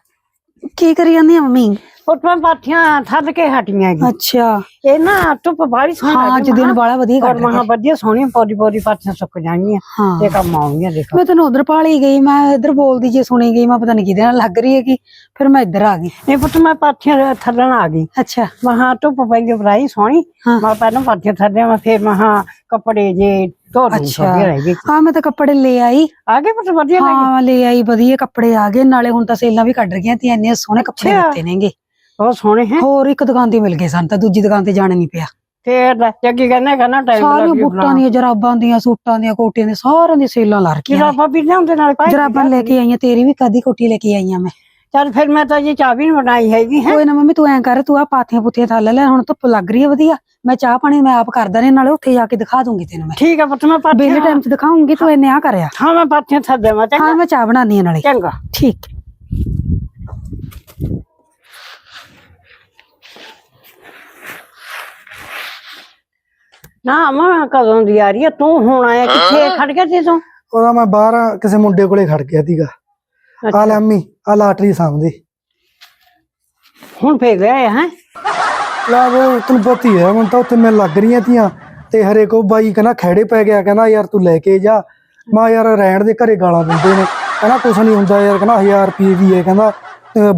ਕੀ ਕਰੀ ਜਾਂਦੀ ਆ ਮੰਮੀ? ਪੁੱਟਾਂ ਪਾਥੀਆਂ ਥੱਦ ਕੇ ਹਟੀਆਂ ਜੀ। ਅੱਛਾ। ਇਹ ਨਾ ਧੁੱਪ ਬਾੜੀ ਸੋਹਣੀ ਹਾਂ ਅੱਜ ਦਿਨ ਵਾਲਾ ਵਧੀਆ ਔਰ ਕੱਢ ਮਹਾ ਵਧੀਆ ਸੋਹਣੀਆਂ ਪੌਦੀ ਪੌਦੀ ਪਾਥੀਆਂ ਸੁੱਕ ਜਾਣਗੀਆਂ। ਹਾਂ। ਤੇ ਕੰਮ ਆਉਣਗੀਆਂ ਦੇਖੋ। ਮੈਂ ਤੈਨੂੰ ਉਧਰ ਪਾਲੀ ਗਈ ਮੈਂ ਇੱਧਰ ਬੋਲਦੀ ਜੇ ਸੁਣੀ ਗਈ ਮੈਂ ਪਤਾ ਨਹੀਂ ਕਿਹਦੇ ਨਾਲ ਲੱਗ ਰਹੀ ਹੈਗੀ ਫਿਰ ਮੈਂ ਇੱਧਰ ਆ ਗਈ। ਇਹ ਪੁੱਤ ਮੈਂ ਪਾਥੀਆਂ ਥੱਲਣ ਆ ਗਈ। ਅੱਛਾ। ਮਹਾ ਧੁੱਪ ਪਈ ਜੋ ਬਰਾਈ ਸੋਹਣੀ। ਹਾਂ। ਮੈਂ ਪਹਿਲਾਂ ਪਾਥੀਆਂ ਥੱਲੇ ਮੈਂ ਫਿਰ ਮਹਾ ਕੱਪੜੇ ਜੇ ਧੋ ਦੂੰ ਅੱਛਾ। ਸੋਹਣੇ ਰਹਿ ਗਏ। ਹਾਂ ਮੈਂ ਤਾਂ ਕੱਪੜੇ ਲੈ ਆਈ। ਆ ਗਏ ਪੁੱਤ ਵਧੀਆ ਲੱਗੇ ਹਾਂ ਲੈ ਆਈ ਵਧੀਆ ਕੱਪੜੇ ਆ ਗਏ ਨਾਲੇ ਹੁਣ ਤਾਂ ਸੇਲਾਂ ਵੀ ਕੱਢ ਰਹੀਆਂ ਤੇ ਇੰਨੇ ਸੋਹਣੇ ਕੱਪੜੇ ਅੱਛਾ। ਦਿੱਤੇ ਨੇਗੇ। ਬਹੁਤ ਸੋਹਣੇ ਹੈ। ਹੋਰ ਇੱਕ ਦੁਕਾਨ ਤੇ ਮਿਲ ਗਏ ਸਨ ਤਾਂ ਦੂਜੀ ਦੁਕਾਨ ਤੇ ਜਾਣਾ ਨਹੀਂ ਪਿਆ। ਫੇਰ ਲੈ, ਜੱਗੀ ਕਹਿੰਦਾ ਕਹਿੰਦਾ ਟਾਈਮ ਲੱਗ ਬੁੱਟਾਂ ਦੀਆਂ ਜਰਾਬਾਂ ਦੀਆਂ ਸੂਟਾਂ ਦੀਆਂ ਕੋਟੀਆਂ ਦੀਆਂ ਸਾਰਿਆਂ ਦੀ ਸੇਲਾਂ ਲਾ ਰੱਖੀਆਂ। ਨੇ। ਜਰਾਬਾਂ ਵੀ ਲਿਆਉਂਦੇ ਨਾਲ ਪਾਈ ਜਰਾਬਾਂ ਲੈ ਕੇ ਆਈਆਂ ਤੇਰੀ ਵੀ ਕਦੀ ਕੋਟੀ ਲੈ ਕੇ ਆਈਆਂ ਮੈਂ। ਚੱਲ ਫਿਰ ਮੈਂ ਤਾਂ ਜੀ ਚਾਹ ਵੀ ਨੀ ਬਣਾਈ ਹੈਗੀ ਹੈ। ਕੋਈ ਨਾ ਮੰਮੀ ਤੂੰ ਐਂ ਕਰ ਤੂੰ ਆ ਪਾਥੀਆਂ ਪੁੱਥੀਆਂ ਥੱਲੇ ਲੈ ਹੁਣ ਧੁੱਪ ਲੱਗ ਰਹੀ ਹੈ ਵਧੀਆ। ਮੈਂ ਚਾਹ ਪਾਣੀ ਮੈਂ ਆਪ ਕਰਦਾ ਨੇ ਨਾਲੇ ਉੱਥੇ ਜਾ ਕੇ ਦਿਖਾ ਦੂੰਗੀ ਤੈਨੂੰ ਮੈਂ। ਠੀਕ ਹੈ ਪੁੱਤ ਮੈਂ ਬੇਲੇ ਪਾਥੀਆਂ ਟਾਈਮ 'ਚ ਦਿਖਾਉਂਗੀ ਤੂੰ ਇੰਨੇ ਆ ਕਰਿਆ। ਹਾਂ ਮੈਂ ਪਾਥੀਆਂ ਥੱਲੇ ਮੈਂ ਹਾਂ ਚੰਗਾ ਮੈਂ ਚਾਹ ਬਣਾਉਣੀ ਆ ਨਾਲੇ। ਚੰਗਾ। ਠੀਕ। ਨਾ ਮੈਂ ਕਦੋਂ ਦੀ ਆ ਰਹੀ ਹੈ ਤੂੰ ਹੁਣ ਆਇਆ ਕਿੱਥੇ ਖੜ ਗਿਆ ਸੀ ਤੂੰ? ਉਹਦਾ ਮੈਂ ਬਾਹਰ ਕਿਸੇ ਮੁੰਡੇ ਕੋਲੇ ਖੜ ਗਿਆ ਸੀਗਾ। ਆ ਲੈ ਅੰਮੀ ਆ ਲਾਟਰੀ ਸਾਹਮਣੇ। ਹੁਣ ਫੇਰ ਗਿਆ ਹੈ? ਲਾ ਉਹ ਤੈਨੂੰ ਪਤਾ ਹੀ ਹੁਣ ਤਾਂ ਉੱਥੇ ਮੈਂ ਲੱਗ ਰਹੀਆਂ ਤੀਆਂ। ਤੇ ਹਰੇ ਕੋ ਬਾਈ ਕਹਿੰਦਾ ਖੈੜੇ ਪੈ ਗਿਆ ਕਹਿੰਦਾ ਯਾਰ ਤੂੰ ਲੈ ਕੇ ਜਾ। ਮਾ ਯਾਰ ਰਹਿਣ ਦੇ ਘਰੇ ਗਾਲਾਂ ਦਿੰਦੇ ਨੇ। ਕਹਿੰਦਾ ਕੁਛ ਨਹੀਂ ਹੁੰਦਾ ਯਾਰ ਕਹਿੰਦਾ 1000 ਰੁਪਏ ਦੀ ਹੈ ਕਹਿੰਦਾ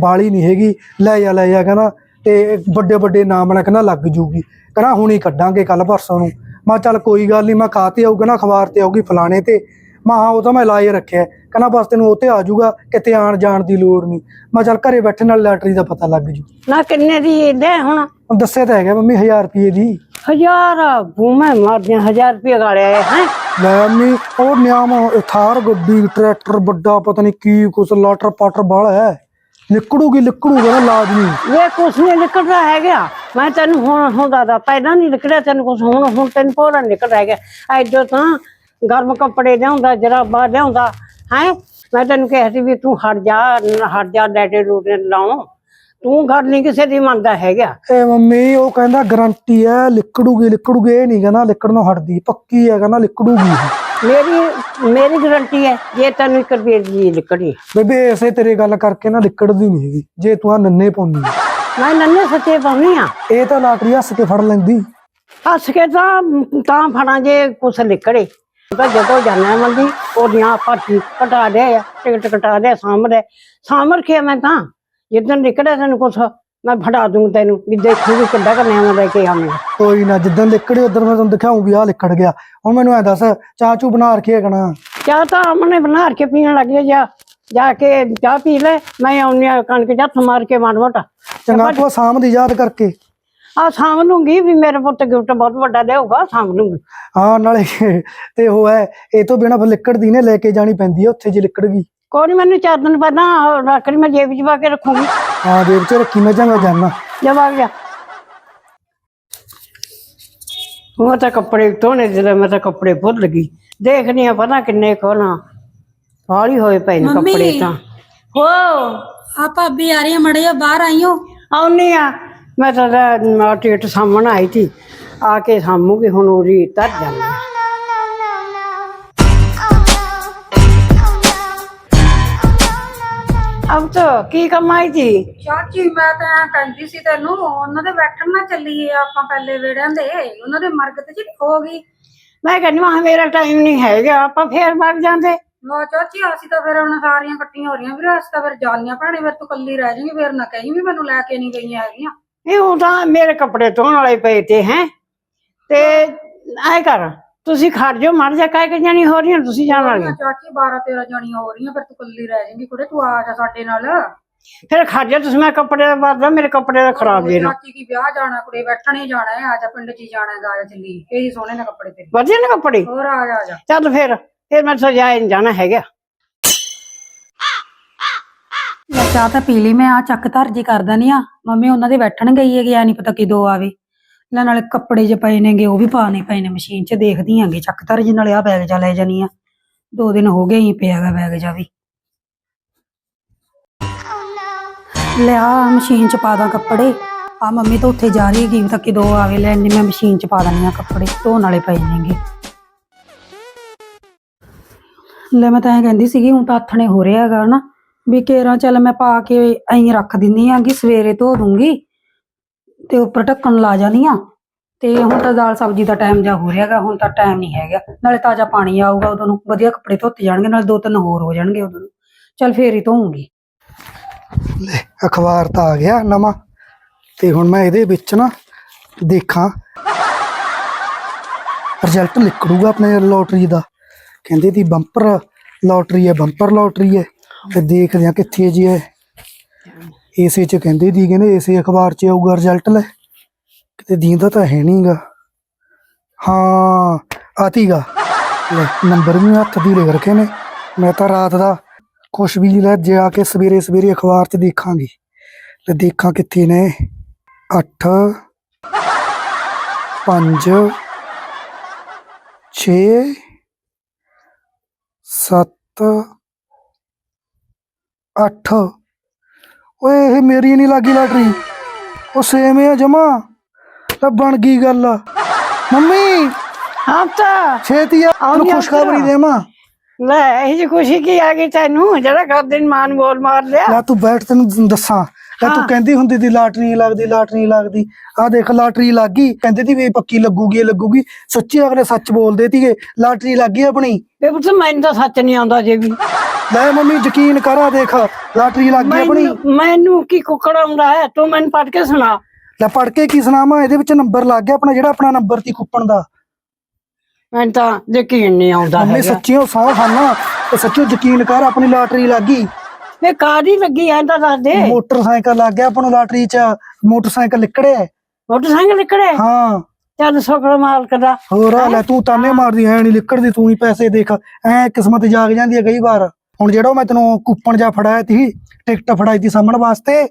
ਬਾਲੀ ਨਹੀਂ ਹੈਗੀ। ਲੈ ਜਾ ਲੈ ਜਾ ਕਹਿੰਦਾ ਤੇ ਵੱਡੇ ਵੱਡੇ ਨਾਮ ਨਾਲ ਕਹਿੰਦਾ ਲੱਗ ਜੂਗੀ। ਕਹਿੰਦਾ ਹੁਣੀ ਕੱਢਾਂਗੇ ਕੱਲ ਪਰਸੋਂ ਨੂੰ। ਮਾ ਚੱਲ ਕੋਈ ਗੱਲ ਨਹੀਂ ਮੈਂ ਖਾਤੇ ਆਊਗਾ ਨਾ ਅਖਬਾਰ ਤੇ ਆਊਗੀ ਫਲਾਣੇ ਤੇ। ਮਾ ਹਾਂ ਉਹ ਤਾਂ ਮੈਂ ਲਾਏ ਰੱਖਿਆ। ਕਹਿੰਦਾ ਬਸ ਤੈਨੂੰ ਉਹ ਤੇ ਆ ਜਾਊਗਾ ਕਿਤੇ ਆਣ ਜਾਣ ਦੀ ਲੋੜ ਨਹੀਂ ਮੈਂ ਚੱਲ ਘਰੇ ਬੈਠੇ ਨਾਲ ਲੈਟਰੀ ਦਾ ਪਤਾ ਲੱਗ ਜੂ। ਨਾ ਕਿੰਨੇ ਦੀ ਲੈ ਹੁਣ? ਦੱਸਿਆ ਤਾਂ ਹੈਗਾ ਮੰਮੀ 1000 ਰੁਪਏ ਦੀ। ਹਜ਼ਾਰ ਬੂਮੇ ਮਾਰਦੀਆਂ ਹਜ਼ਾਰ ਰੁਪਏ ਗਾਲਿਆ ਹੈ? ਲੈ ਮੰਮੀ ਉਹ ਨਿਆਮ ਥਾਰ ਗੱਡੀ ਟਰੈਕਟਰ ਵੱਡਾ ਪਤਾ ਨਹੀਂ ਕੀ ਕੁਛ ਲਾਟਰ ਪਾਟਰ ਬਾਲਾ ਹੈ। ਨਿਕੜੂਗੀ ਨਿਕੜੂਗਾ ਨਾ ਲਾਜ਼ਮੀ ਵੇ ਕੁਛ ਨਹੀਂ ਨਿਕਲਦਾ ਹੈਗਾ। ਮੈਂ ਤੈਨੂੰ ਹੁਣ ਹੁੰਦਾ ਦਾ ਪਹਿਲਾਂ ਨਹੀਂ ਨਿਕਲਿਆ ਤੈਨੂੰ ਕੁਛ ਹੁਣ ਹੁਣ ਤੈਨੂੰ ਪੂਰਾ ਨਿਕਲ ਰਿਹਾ ਐਡੋ ਤਾਂ ਗਰਮ ਕੱਪੜੇ ਲਿਆਉਂਦਾ ਜਰਾਬਾ ਲਿਆਉਂਦਾ ਹੈ? ਮੈਂ ਤੈਨੂੰ ਕਿਹਾ ਸੀ ਵੀ ਤੂੰ ਹਟ ਜਾ ਹਟ ਜਾ ਡੈਟੇ ਰੂਟੇ ਲਾਉਂ। ਤੂੰ ਘਰ ਨਹੀਂ ਕਿਸੇ ਦੀ ਮੰਨਦਾ ਹੈਗਾ। ਇਹ ਮੰਮੀ ਉਹ ਕਹਿੰਦਾ ਗਰੰਟੀ ਹੈ ਲਿਕੜੂਗੀ ਲਿਕੜੂਗੀ ਇਹ ਨਹੀਂ ਕਹਿੰਦਾ ਲਿਕੜ ਨੂੰ ਹਟਦੀ ਪੱਕੀ ਹੈ ਕਹਿੰਦਾ ਲਿਕੜੂਗੀ ਮੇਰੀ ਮੇਰੀ ਗਰੰਟੀ ਹੈ ਜੇ ਤੈਨੂੰ ਇੱਕ ਰੁਪਏ ਦੀ ਨਿਕਲੀ। ਬੇਬੇ ਐਸੇ ਤੇਰੇ ਗੱਲ ਕਰਕੇ ਨਾ ਲਿਕੜਦੀ ਨਹੀਂ ਹੈਗੀ। ਜੇ ਤੂੰ ਆ ਨੰਨੇ ਪਾਉਂਦੀ ਹੈ। ਮੈਂ ਨੰਨੇ ਸੱਚੇ ਪਾਉਣੀ ਆ। ਇਹ ਤਾਂ ਲਾਟਰੀ ਹੱਸ ਕੇ ਫੜ ਲੈਂਦੀ। ਹੱਸ ਕੇ ਤਾਂ ਤਾਂ ਫੜਾਂ ਜੇ ਕੁਛ ਨਿਕਲੇ। ਤਾਂ ਜਦੋਂ ਜਾਣਾ ਮੰਦੀ ਉਹਦੀਆਂ ਪਾਠੀ ਕਟਾ ਦੇ ਆ ਟਿਕਟ ਕਟਾ ਦੇ ਸਾਹਮਣੇ। ਸਾਹਮਣ ਕੇ ਮੈਂ ਤਾਂ। ਜਿੱਦਣ ਨਿਕਲੇ ਤੈਨੂੰ ਕੁਛ। ਮੈਂ ਫੜਾ ਦੂੰ ਤੈਨੂੰ ਵੀ ਦੇਖੂ ਵੀ ਕਿੱਡਾ ਕਰਨੇ ਮੈਂ ਲੈ ਕੇ ਆਵਾਂਗਾ ਕੋਈ ਨਾ ਜਿੱਦਣ ਲਿਕੜੇ ਉਧਰ ਮੈਂ ਤੁਹਾਨੂੰ ਦਿਖਾਉਂ ਵੀ ਆ ਲਿਕੜ ਗਿਆ। ਹੁਣ ਮੈਨੂੰ ਐ ਦੱਸ ਚਾਚੂ ਬਣਾ ਰਖਿਆ ਕਣਾ? ਚਾਹ ਤਾਂ ਅਮਨੇ ਬਣਾ ਕੇ ਪੀਣ ਲੱਗ ਗਿਆ ਜਾ ਜਾ ਕੇ ਚਾਹ ਪੀ ਲੈ ਮੈਂ ਆਉਣੀ ਆ ਕਣਕ ਜੱਥ ਮਾਰ ਕੇ ਮਾਰ ਮੋਟਾ ਚੰਗਾ ਤੂੰ ਸਾਹਮ ਦੀ ਯਾਦ ਕਰਕੇ। ਆ ਸਾਂਭ ਲੂੰਗੀ ਵੀ ਮੇਰੇ ਪੁੱਤ ਗਿਫਟ ਬਹੁਤ ਵੱਡਾ ਦੇਊਗਾ ਸਾਂਭ ਲੂੰਗੀ ਹਾਂ ਨਾਲੇ ਤੇ ਉਹ ਹੈ ਇਹ ਤੋਂ ਬਿਨਾ ਫਿਰ ਲਿਕੜ ਦੀ ਨੇ ਲੈ ਕੇ ਜਾਣੀ ਪੈਂਦੀ ਹੈ ਉੱਥੇ ਜੇ ਲਿਕੜ ਗਈ। ਕੋਈ ਨੀ ਮੈਨੂੰ ਚਾਰ ਦਿਨ ਪਹਿਲਾਂ ਰੱਖ ਲਈ ਮੈਂ ਜੇਬ 'ਚ ਪਾ ਕੇ ਰੱਖੂੰਗੀ। ਹਾਂ ਜੇਬ ਚ ਰੱਖੀ ਮੈਂ ਜਾਂਗਾ ਜਾਨਾ ਆ ਗਿਆ ਉਹ ਤਾਂ ਕੱਪੜੇ ਧੋਣੇ ਜਿਹੜੇ ਮੈਂ ਤਾਂ ਕੱਪੜੇ ਭੁੱਲ ਗਈ। ਦੇਖਣੀ ਆ ਪਤਾ ਕਿੰਨੇ ਕੋਨਾ ਹਾਲੀ ਹੋਏ ਪਏ ਨੇ ਕੱਪੜੇ ਤਾਂ। ਹੋ ਆ ਭਾਬੀ ਆ ਰਹੀ ਹੈ ਮੜੇ ਬਾਹਰ ਆਈਓ। ਆਉਣੀ ਆ। ਮੈਂ ਤਾਂ ਨਾ ਟਿਕਟ ਸਾਹਮਣ ਆਈ ਸੀ। ਆ ਕੇ ਸਾਮੂਗੀ ਹੁਣ ਉਰੀ ਤਰ ਜਾਂਦੀ ਅਬ ਤਾਂ ਕੀ ਕਮਾਈ ਜੀ ਚਾਚੀ ਮੈਂ ਤਾਂ ਐਂ ਕਹਿੰਦੀ ਸੀ ਤੈਨੂੰ ਉਹਨਾਂ ਦੇ ਬੈਠਣ ਨਾ ਚੱਲੀਏ ਆਪਾਂ ਪਹਿਲੇ ਵੇੜਿਆਂ ਦੇ ਉਹਨਾਂ ਦੇ ਮਰਗਤ ਚ ਹੋ ਗਈ। ਮੈਂ ਕਹਿੰਦੀ ਹਾਂ ਮੇਰਾ ਟਾਈਮ ਨਹੀਂ ਹੈਗਾ ਆਪਾਂ ਫੇਰ ਵਗ ਜਾਂਦੇ। ਲੋ ਚਾਚੀ ਅਸੀਂ ਤਾਂ ਫਿਰ ਹੁਣ ਸਾਰੀਆਂ ਇਕੱਠੀਆਂ ਹੋ ਰਹੀਆਂ ਵੀਰ ਅਸੀਂ ਤਾਂ ਫਿਰ ਜਾਣੀਆਂ ਭੈਣੇ ਫਿਰ ਤੂੰ ਕੱਲੀ ਰਹਿ ਜਾਏਂਗੀ ਫਿਰ ਨਾ ਕਹੀਂ ਵੀ ਮੈਨੂੰ ਲੈ ਕੇ ਨਹੀਂ ਗਈਆਂ ਹੈਗੀਆਂ। ਇਹ ਉਹ ਤਾਂ ਮੇਰੇ ਕੱਪੜੇ ਧੋਣ ਵਾਲੇ ਪਏ ਤੇ ਹੈ ਤੇ ਐ ਕਰ ਤੁਸੀਂ ਖੜ ਜਾਓ ਮਰ ਜਾ ਕਾਇ ਕਿ ਜਾਣੀ ਹੋ ਰਹੀਆਂ ਤੁਸੀਂ ਜਾਣ ਵਾਲੀਆਂ ਚਾਚੀ 12 13 ਜਾਣੀਆਂ ਹੋ ਰਹੀਆਂ ਫਿਰ ਤੂੰ ਕੱਲੀ ਰਹਿ ਜਾਏਂਗੀ ਕੁੜੇ ਤੂੰ ਆ ਜਾ ਸਾਡੇ ਨਾਲ। ਫਿਰ ਖੜ ਜਾ ਤੁਸੀਂ ਮੈਂ ਕੱਪੜੇ ਦਾ ਬਦਲਾ ਮੇਰੇ ਕੱਪੜੇ ਦਾ ਖਰਾਬ ਜੇ ਨਾ ਚਾਚੀ ਕੀ ਵਿਆਹ ਜਾਣਾ ਕੁੜੇ ਬੈਠਣੇ ਜਾਣਾ ਹੈ ਆ ਜਾ ਪਿੰਡ ਚ ਹੀ ਜਾਣਾ ਹੈ ਆ ਜਾ ਚੱਲੀ। ਇਹੀ ਸੋਹਣੇ ਨੇ ਕੱਪੜੇ ਤੇਰੇ। ਵਧੀਆ ਨੇ ਕੱਪੜੇ? ਹੋਰ ਆ ਜਾ ਆ ਜਾ। ਚੱਲ ਫਿਰ ਫਿਰ ਮੈਂ ਸਜਾਏ ਨਹੀਂ ਜਾਣਾ ਹੈਗਾ। ਮੈਂ ਚਾਹ ਤਾਂ ਪੀ ਲਈ ਮੈਂ ਆ ਚੱਕ ਧਰ ਜੀ ਕਰਦਾ ਨਹੀਂ ਆ। ਮੰਮੀ ਉਹਨਾਂ ਦੇ ਬੈਠਣ ਗਈ ਹੈਗੀ ਆ ਨਹੀਂ ਪਤਾ ਕਿਦੋਂ ਆਵੇ। ਲੈ ਨਾਲੇ ਕੱਪੜੇ ਜੇ ਪਏ ਨੇਗੇ, ਉਹ ਵੀ ਪਾਣੇ ਪਏ ਨੇ, ਮਸ਼ੀਨ 'ਚ ਦੇਖਦੀ ਆਂਗੇ, ਚੱਕ ਤਰ ਜੀ, ਨਾਲੇ ਆ ਬੈਗ ਜਾ ਲੈ ਜਾਨੀ ਆ। ਦੋ ਦਿਨ ਹੋ ਗਏ ਹੀ ਪਿਆਗਾ ਬੈਗ ਜਾ ਵੀ। ਲਿਆ ਮਸ਼ੀਨ 'ਚ ਪਾ ਦਾਂ ਕੱਪੜੇ। ਆ ਮੰਮੀ ਤਾਂ ਉੱਥੇ ਜਾ ਰਹੀ ਹੈਗੀ ਤਾਂ ਕਿ ਦੋ ਆਵੇ ਲੈਣ ਦੀ, ਮੈਂ ਮਸ਼ੀਨ 'ਚ ਪਾ ਦਿੰਦੀ ਆ ਕੱਪੜੇ ਧੋਣ ਵਾਲੇ ਪਏ ਨੇਗੇ। ਲੈ ਮੈਂ ਤਾਂ ਐਂ ਕਹਿੰਦੀ ਸੀਗੀ, ਹੁਣ ਤਾਂ ਆਥਣੇ ਹੋ ਰਿਹਾ ਹੈਗਾ ਨਾ ਵੀ ਕੇਰਾਂ ਚੱਲ ਮੈਂ ਪਾ ਕੇ ਐਂ ਰੱਖ ਦਿੰਨੀ ਆਂਗੀ, ਸਵੇਰੇ ਧੋ ਦੂੰਗੀ। ਤੇ ਉੱਪਰ ਢੱਕਣ ਲਾ ਜਾਨੀ ਆ। ਤੇ ਹੁਣ ਤਾਂ ਦਾਲ ਸਬਜ਼ੀ ਦਾ ਟਾਈਮ ਜਾ ਹੋ ਰਿਹਾਗਾ, ਹੁਣ ਤਾਂ ਟਾਈਮ ਨਹੀਂ ਹੈਗਾ। ਨਾਲੇ ਤਾਜ਼ਾ ਪਾਣੀ ਆਊਗਾ, ਉਦੋਂ ਨੂੰ ਵਧੀਆ ਕੱਪੜੇ ਧੋਤੇ ਜਾਣਗੇ, ਨਾਲੇ ਦੋ ਤਿੰਨ ਹੋਰ ਹੋ ਜਾਣਗੇ ਉਦੋਂ ਨੂੰ। ਚੱਲ ਫੇਰ ਹੀ ਧੋਉਂਗੀ ਲੈ, ਅਖਬਾਰ ਤਾਂ ਆ ਗਿਆ ਨਵਾਂ, ਤੇ ਹੁਣ ਮੈਂ ਇਹਦੇ ਵਿੱਚ ਨਾ ਦੇਖਾਂ। ਰਿਜ਼ਲਟ ਨਿਕਲੂਗਾ ਆਪਣੇ ਲੋਟਰੀ ਦਾ। ਕਹਿੰਦੇ ਦੀ ਬੰਪਰ ਲੋਟਰੀ ਹੈ ਬੰਪਰ ਲੋਟਰੀ ਹੈ। ਤੇ ਦੇਖਦੇ ਆ ਕਿੱਥੇ ਜੀ ਹੈ ਏਸੇ ਚ ਕਹਿੰਦੇ ਦੀ ਕਹਿੰਦੇ ਏਸੇ ਅਖਬਾਰ ਚ ਆਊਗਾ ਰਿਜ਼ਲਟ ਲੈ। ਕਿਤੇ ਦੀਂਦਾ ਤਾਂ ਹੈ ਨਹੀਂਗਾ। ਹਾਂ ਆਤੀਗਾ ਲੈ, ਨੰਬਰ ਵੀ ਹੱਥ ਦੀ ਲੈ ਰੱਖੇ ਨੇ। ਮੈਂ ਤਾਂ ਰਾਤ ਦਾ ਕੁਛ ਵੀ ਲੈ ਜਾ ਕੇ ਸਵੇਰੇ ਸਵੇਰੇ ਅਖਬਾਰ 'ਚ ਦੇਖਾਂਗੀ। ਤੇ ਦੇਖਾਂ ਕਿੱਥੇ ਨੇ। 8 5 6 7 8 ਓਏ ਇਹ ਮੇਰੀ ਨਹੀਂ ਲੱਗੀ ਲਾਟਰੀ। ਉਹ ਸੇਮ ਹੈ ਜਮਾ। ਤਾਂ ਬਣ ਗਈ ਗੱਲ। ਮੰਮੀ! ਹਾਂ ਤਾਂ ਛੇਤੀ ਆ ਤੈਨੂੰ ਆ ਖੁਸ਼ਖਬਰੀ ਦੇਵਾਂ। ਲੈ ਇਹ ਜੀ ਖੁਸ਼ੀ ਕੀ ਆ ਗਈ ਤੈਨੂੰ? ਜਿਹੜਾ ਕਰਦੇ ਮਾਨ ਬੋਲ ਮਾਰ ਲਿਆ। ਲੈ ਤੂੰ ਬੈਠ ਤੈਨੂੰ ਦੱਸਾਂ। ਲੈ ਤੂੰ ਹਾਂ। ਕਹਿੰਦੀ ਹੁੰਦੀ ਦੀ ਲਾਟਰੀ ਲੱਗਦੀ ਲਾਟਰੀ ਲੱਗਦੀ। ਆਹ ਦੇਖ ਲਾਟਰੀ ਲੱਗ। ਗਈ ਕਹਿੰਦੇ ਦੀ ਵੀ ਪੱਕੀ ਲੱਗੂਗੀ ਲੱਗੂਗੀ। ਸੱਚੀ ਅਗਲੇ ਸੱਚ ਬੋਲਦੇ ਤੀਗੇ ਲਾਟਰੀ ਲੱਗ ਗਈ ਆਪਣੀ। ਤੇ ਪੁੱਤ ਮੈਨੂੰ ਤਾਂ ਸੱਚ ਨਹੀਂ ਆਉਂਦਾ ਜੇ ਵੀ। ਲੈ ਮੰਮੀ ਯਕੀਨ ਕਰ ਦੇਖ। ਲਾਟਰੀ ਲੱਗ ਗਈ ਆਪਣੀ। ਮੈਨੂੰ ਮੈਨੂੰ ਕੀ ਕੁੱਕੜ ਆਉਂਦਾ ਹੈ? ਤੂੰ ਮੈਨੂੰ ਪੜ ਕੇ ਸੁਣਾ। ਲੈ ਪੜ ਕੇ ਕੀ ਸੁਣਾਵਾਂ? ਇਹਦੇ ਵਿੱਚ ਨੰਬਰ ਲੱਗ ਗਿਆ ਆਪਣਾ ਜਿਹੜਾ ਆਪਣਾ ਨੰਬਰ ਸੀ ਕੁੱਪਣ ਦਾ। ਮੈਨੂੰ ਤਾਂ ਯਕੀਨ ਨਹੀਂ ਆਉਂਦਾ ਮੰਮੀ ਹੈਗਾ। ਸੱਚੀਓ ਸੌ ਖਾਨਾ ਤੇ ਸੱਚੀਓ ਯਕੀਨ ਕਰ ਆਪਣੀ ਲਾਟਰੀ ਲੱਗ ਗਈ। ਵੇ ਕਾਦੀ ਲੱਗੀ ਐਂ ਤਾਂ ਦੱਸ ਦੇ। ਮੋਟਰਸਾਈਕਲ ਲੱਗ ਗਿਆ ਆਪਾਂ ਨੂੰ ਲਾਟਰੀ 'ਚ। ਮੋਟਰਸਾਈਕਲ ਨਿਕੜੇ ਮੋਟਰਸਾਈਕਲ ਨਿਕਲੇ ਹਾਂ? ਚੱਲ ਸ਼ੁਕਰ ਮਾਲਕ ਦਾ। ਹੋਰ ਆ ਲੈ ਤੂੰ ਤਾਨੇ ਮਾਰਦੀ ਐ ਨਹੀਂ ਲਿਕੜਦੀ ਤੂੰ ਹੀ ਪੈਸੇ ਦੇਖ। ਐ ਕਿਸਮਤ ਜਾਗ ਜਾਂਦੀ ਹੈ ਕਈ ਵਾਰ। ਹੁਣ ਜਿਹੜਾ ਮੈਂ ਤੈਨੂੰ ਕੂਪਨ ਜਾ ਫੜਾਇਆ ਤੀ ਟਿਕਟ ਫੜਾਈ ਤੀ ਸਾਹਮਣ ਵਾਸਤੇ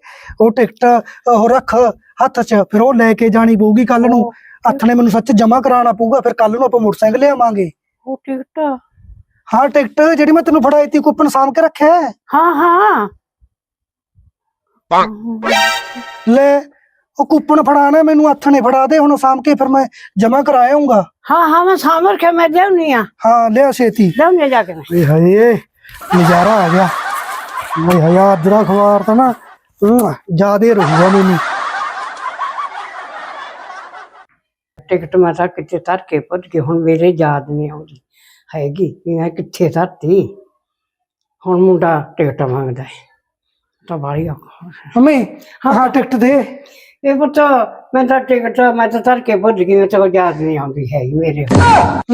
ਉਹ ਟਿਕਟ ਉਹ ਰੱਖ ਹੱਥ 'ਚ ਫਿਰ ਉਹ ਲੈ ਕੇ ਜਾਣੀ ਪਊਗੀ ਕੱਲ ਨੂੰ। ਹੱਥ ਨੇ ਮੈਨੂੰ ਸੱਚ ਜਮਾ ਕਰਾਉਣਾ ਪਊਗਾ ਫਿਰ ਕੱਲ ਨੂੰ ਆਪਾਂ ਮੋਟਰਸਾਈਕਲ ਲਿਆਵਾਂਗੇ। ਉਹ ਟਿਕਟ? ਹਾਂ ਟਿਕਟ ਜਿਹੜੀ ਮੈਂ ਤੈਨੂੰ ਫੜਾਈ ਤੀ ਕੂਪਨ ਸਾਂਭ ਕੇ ਰੱਖਿਆ ਹੈ। ਹਾਂ ਹਾਂ। ਲੈ ਉਹ ਕੂਪਨ ਫੜਾਣਾ ਮੈਨੂੰ ਹੱਥ ਨੇ ਫੜਾ ਦੇ ਹੁਣ ਸਾਂਭ ਕੇ ਫਿਰ ਮੈਂ ਜਮਾ ਕਰਾਇਆਉਂਗਾ ਹਾਂ ਹਾਂ ਮੈਂ ਸਾਮਰ ਕੇ ਮੈਂ ਦੇਉਣੀ ਆ। ਹਾਂ ਲਿਆ ਛੇਤੀ। ਦੇਉਣੀ ਜਾ ਕੇ ਮੈਂ। ਏ ਹਾਏ। ਨਜ਼ਾਰਾ ਆ ਗਿਆ। ਮੈਂ ਹਯਾ ਅਦਰਾ ਖਵਾਰ ਤਾਂ ਨਾ ਜਿਆਦੇ ਰਹੂਗਾ ਮੈਨੂੰ। ਟਿਕਟ ਮੈਂ ਤਾਂ ਕਿੱਥੇ ਧਰ ਕੇ ਪੁੱਜ ਕੇ ਹੁਣ ਮੇਰੇ ਯਾਦ ਨਹੀਂ ਆਉਂਦੀ ਹੈਗੀ ਵੀ ਮੈਂ ਕਿੱਥੇ ਧਰਤੀ। ਹੁਣ ਮੁੰਡਾ ਟਿਕਟ ਮੰਗਦਾ ਹੈ। ਤਾਂ ਬਾਰੀ ਔਖਾ ਮੰਮੀ ਹਾਂ ਟਿਕਟ ਦੇ। ਇਹ ਪੁੱਤ ਮੈਂ ਤਾਂ ਟਿਕਟ ਮੈਂ ਤਾਂ ਧਰ ਕੇ ਪੁੱਜ ਗਈ ਮੈਂ ਤਾਂ ਯਾਦ ਨਹੀਂ ਆਉਂਦੀ ਹੈਗੀ ਮੇਰੇ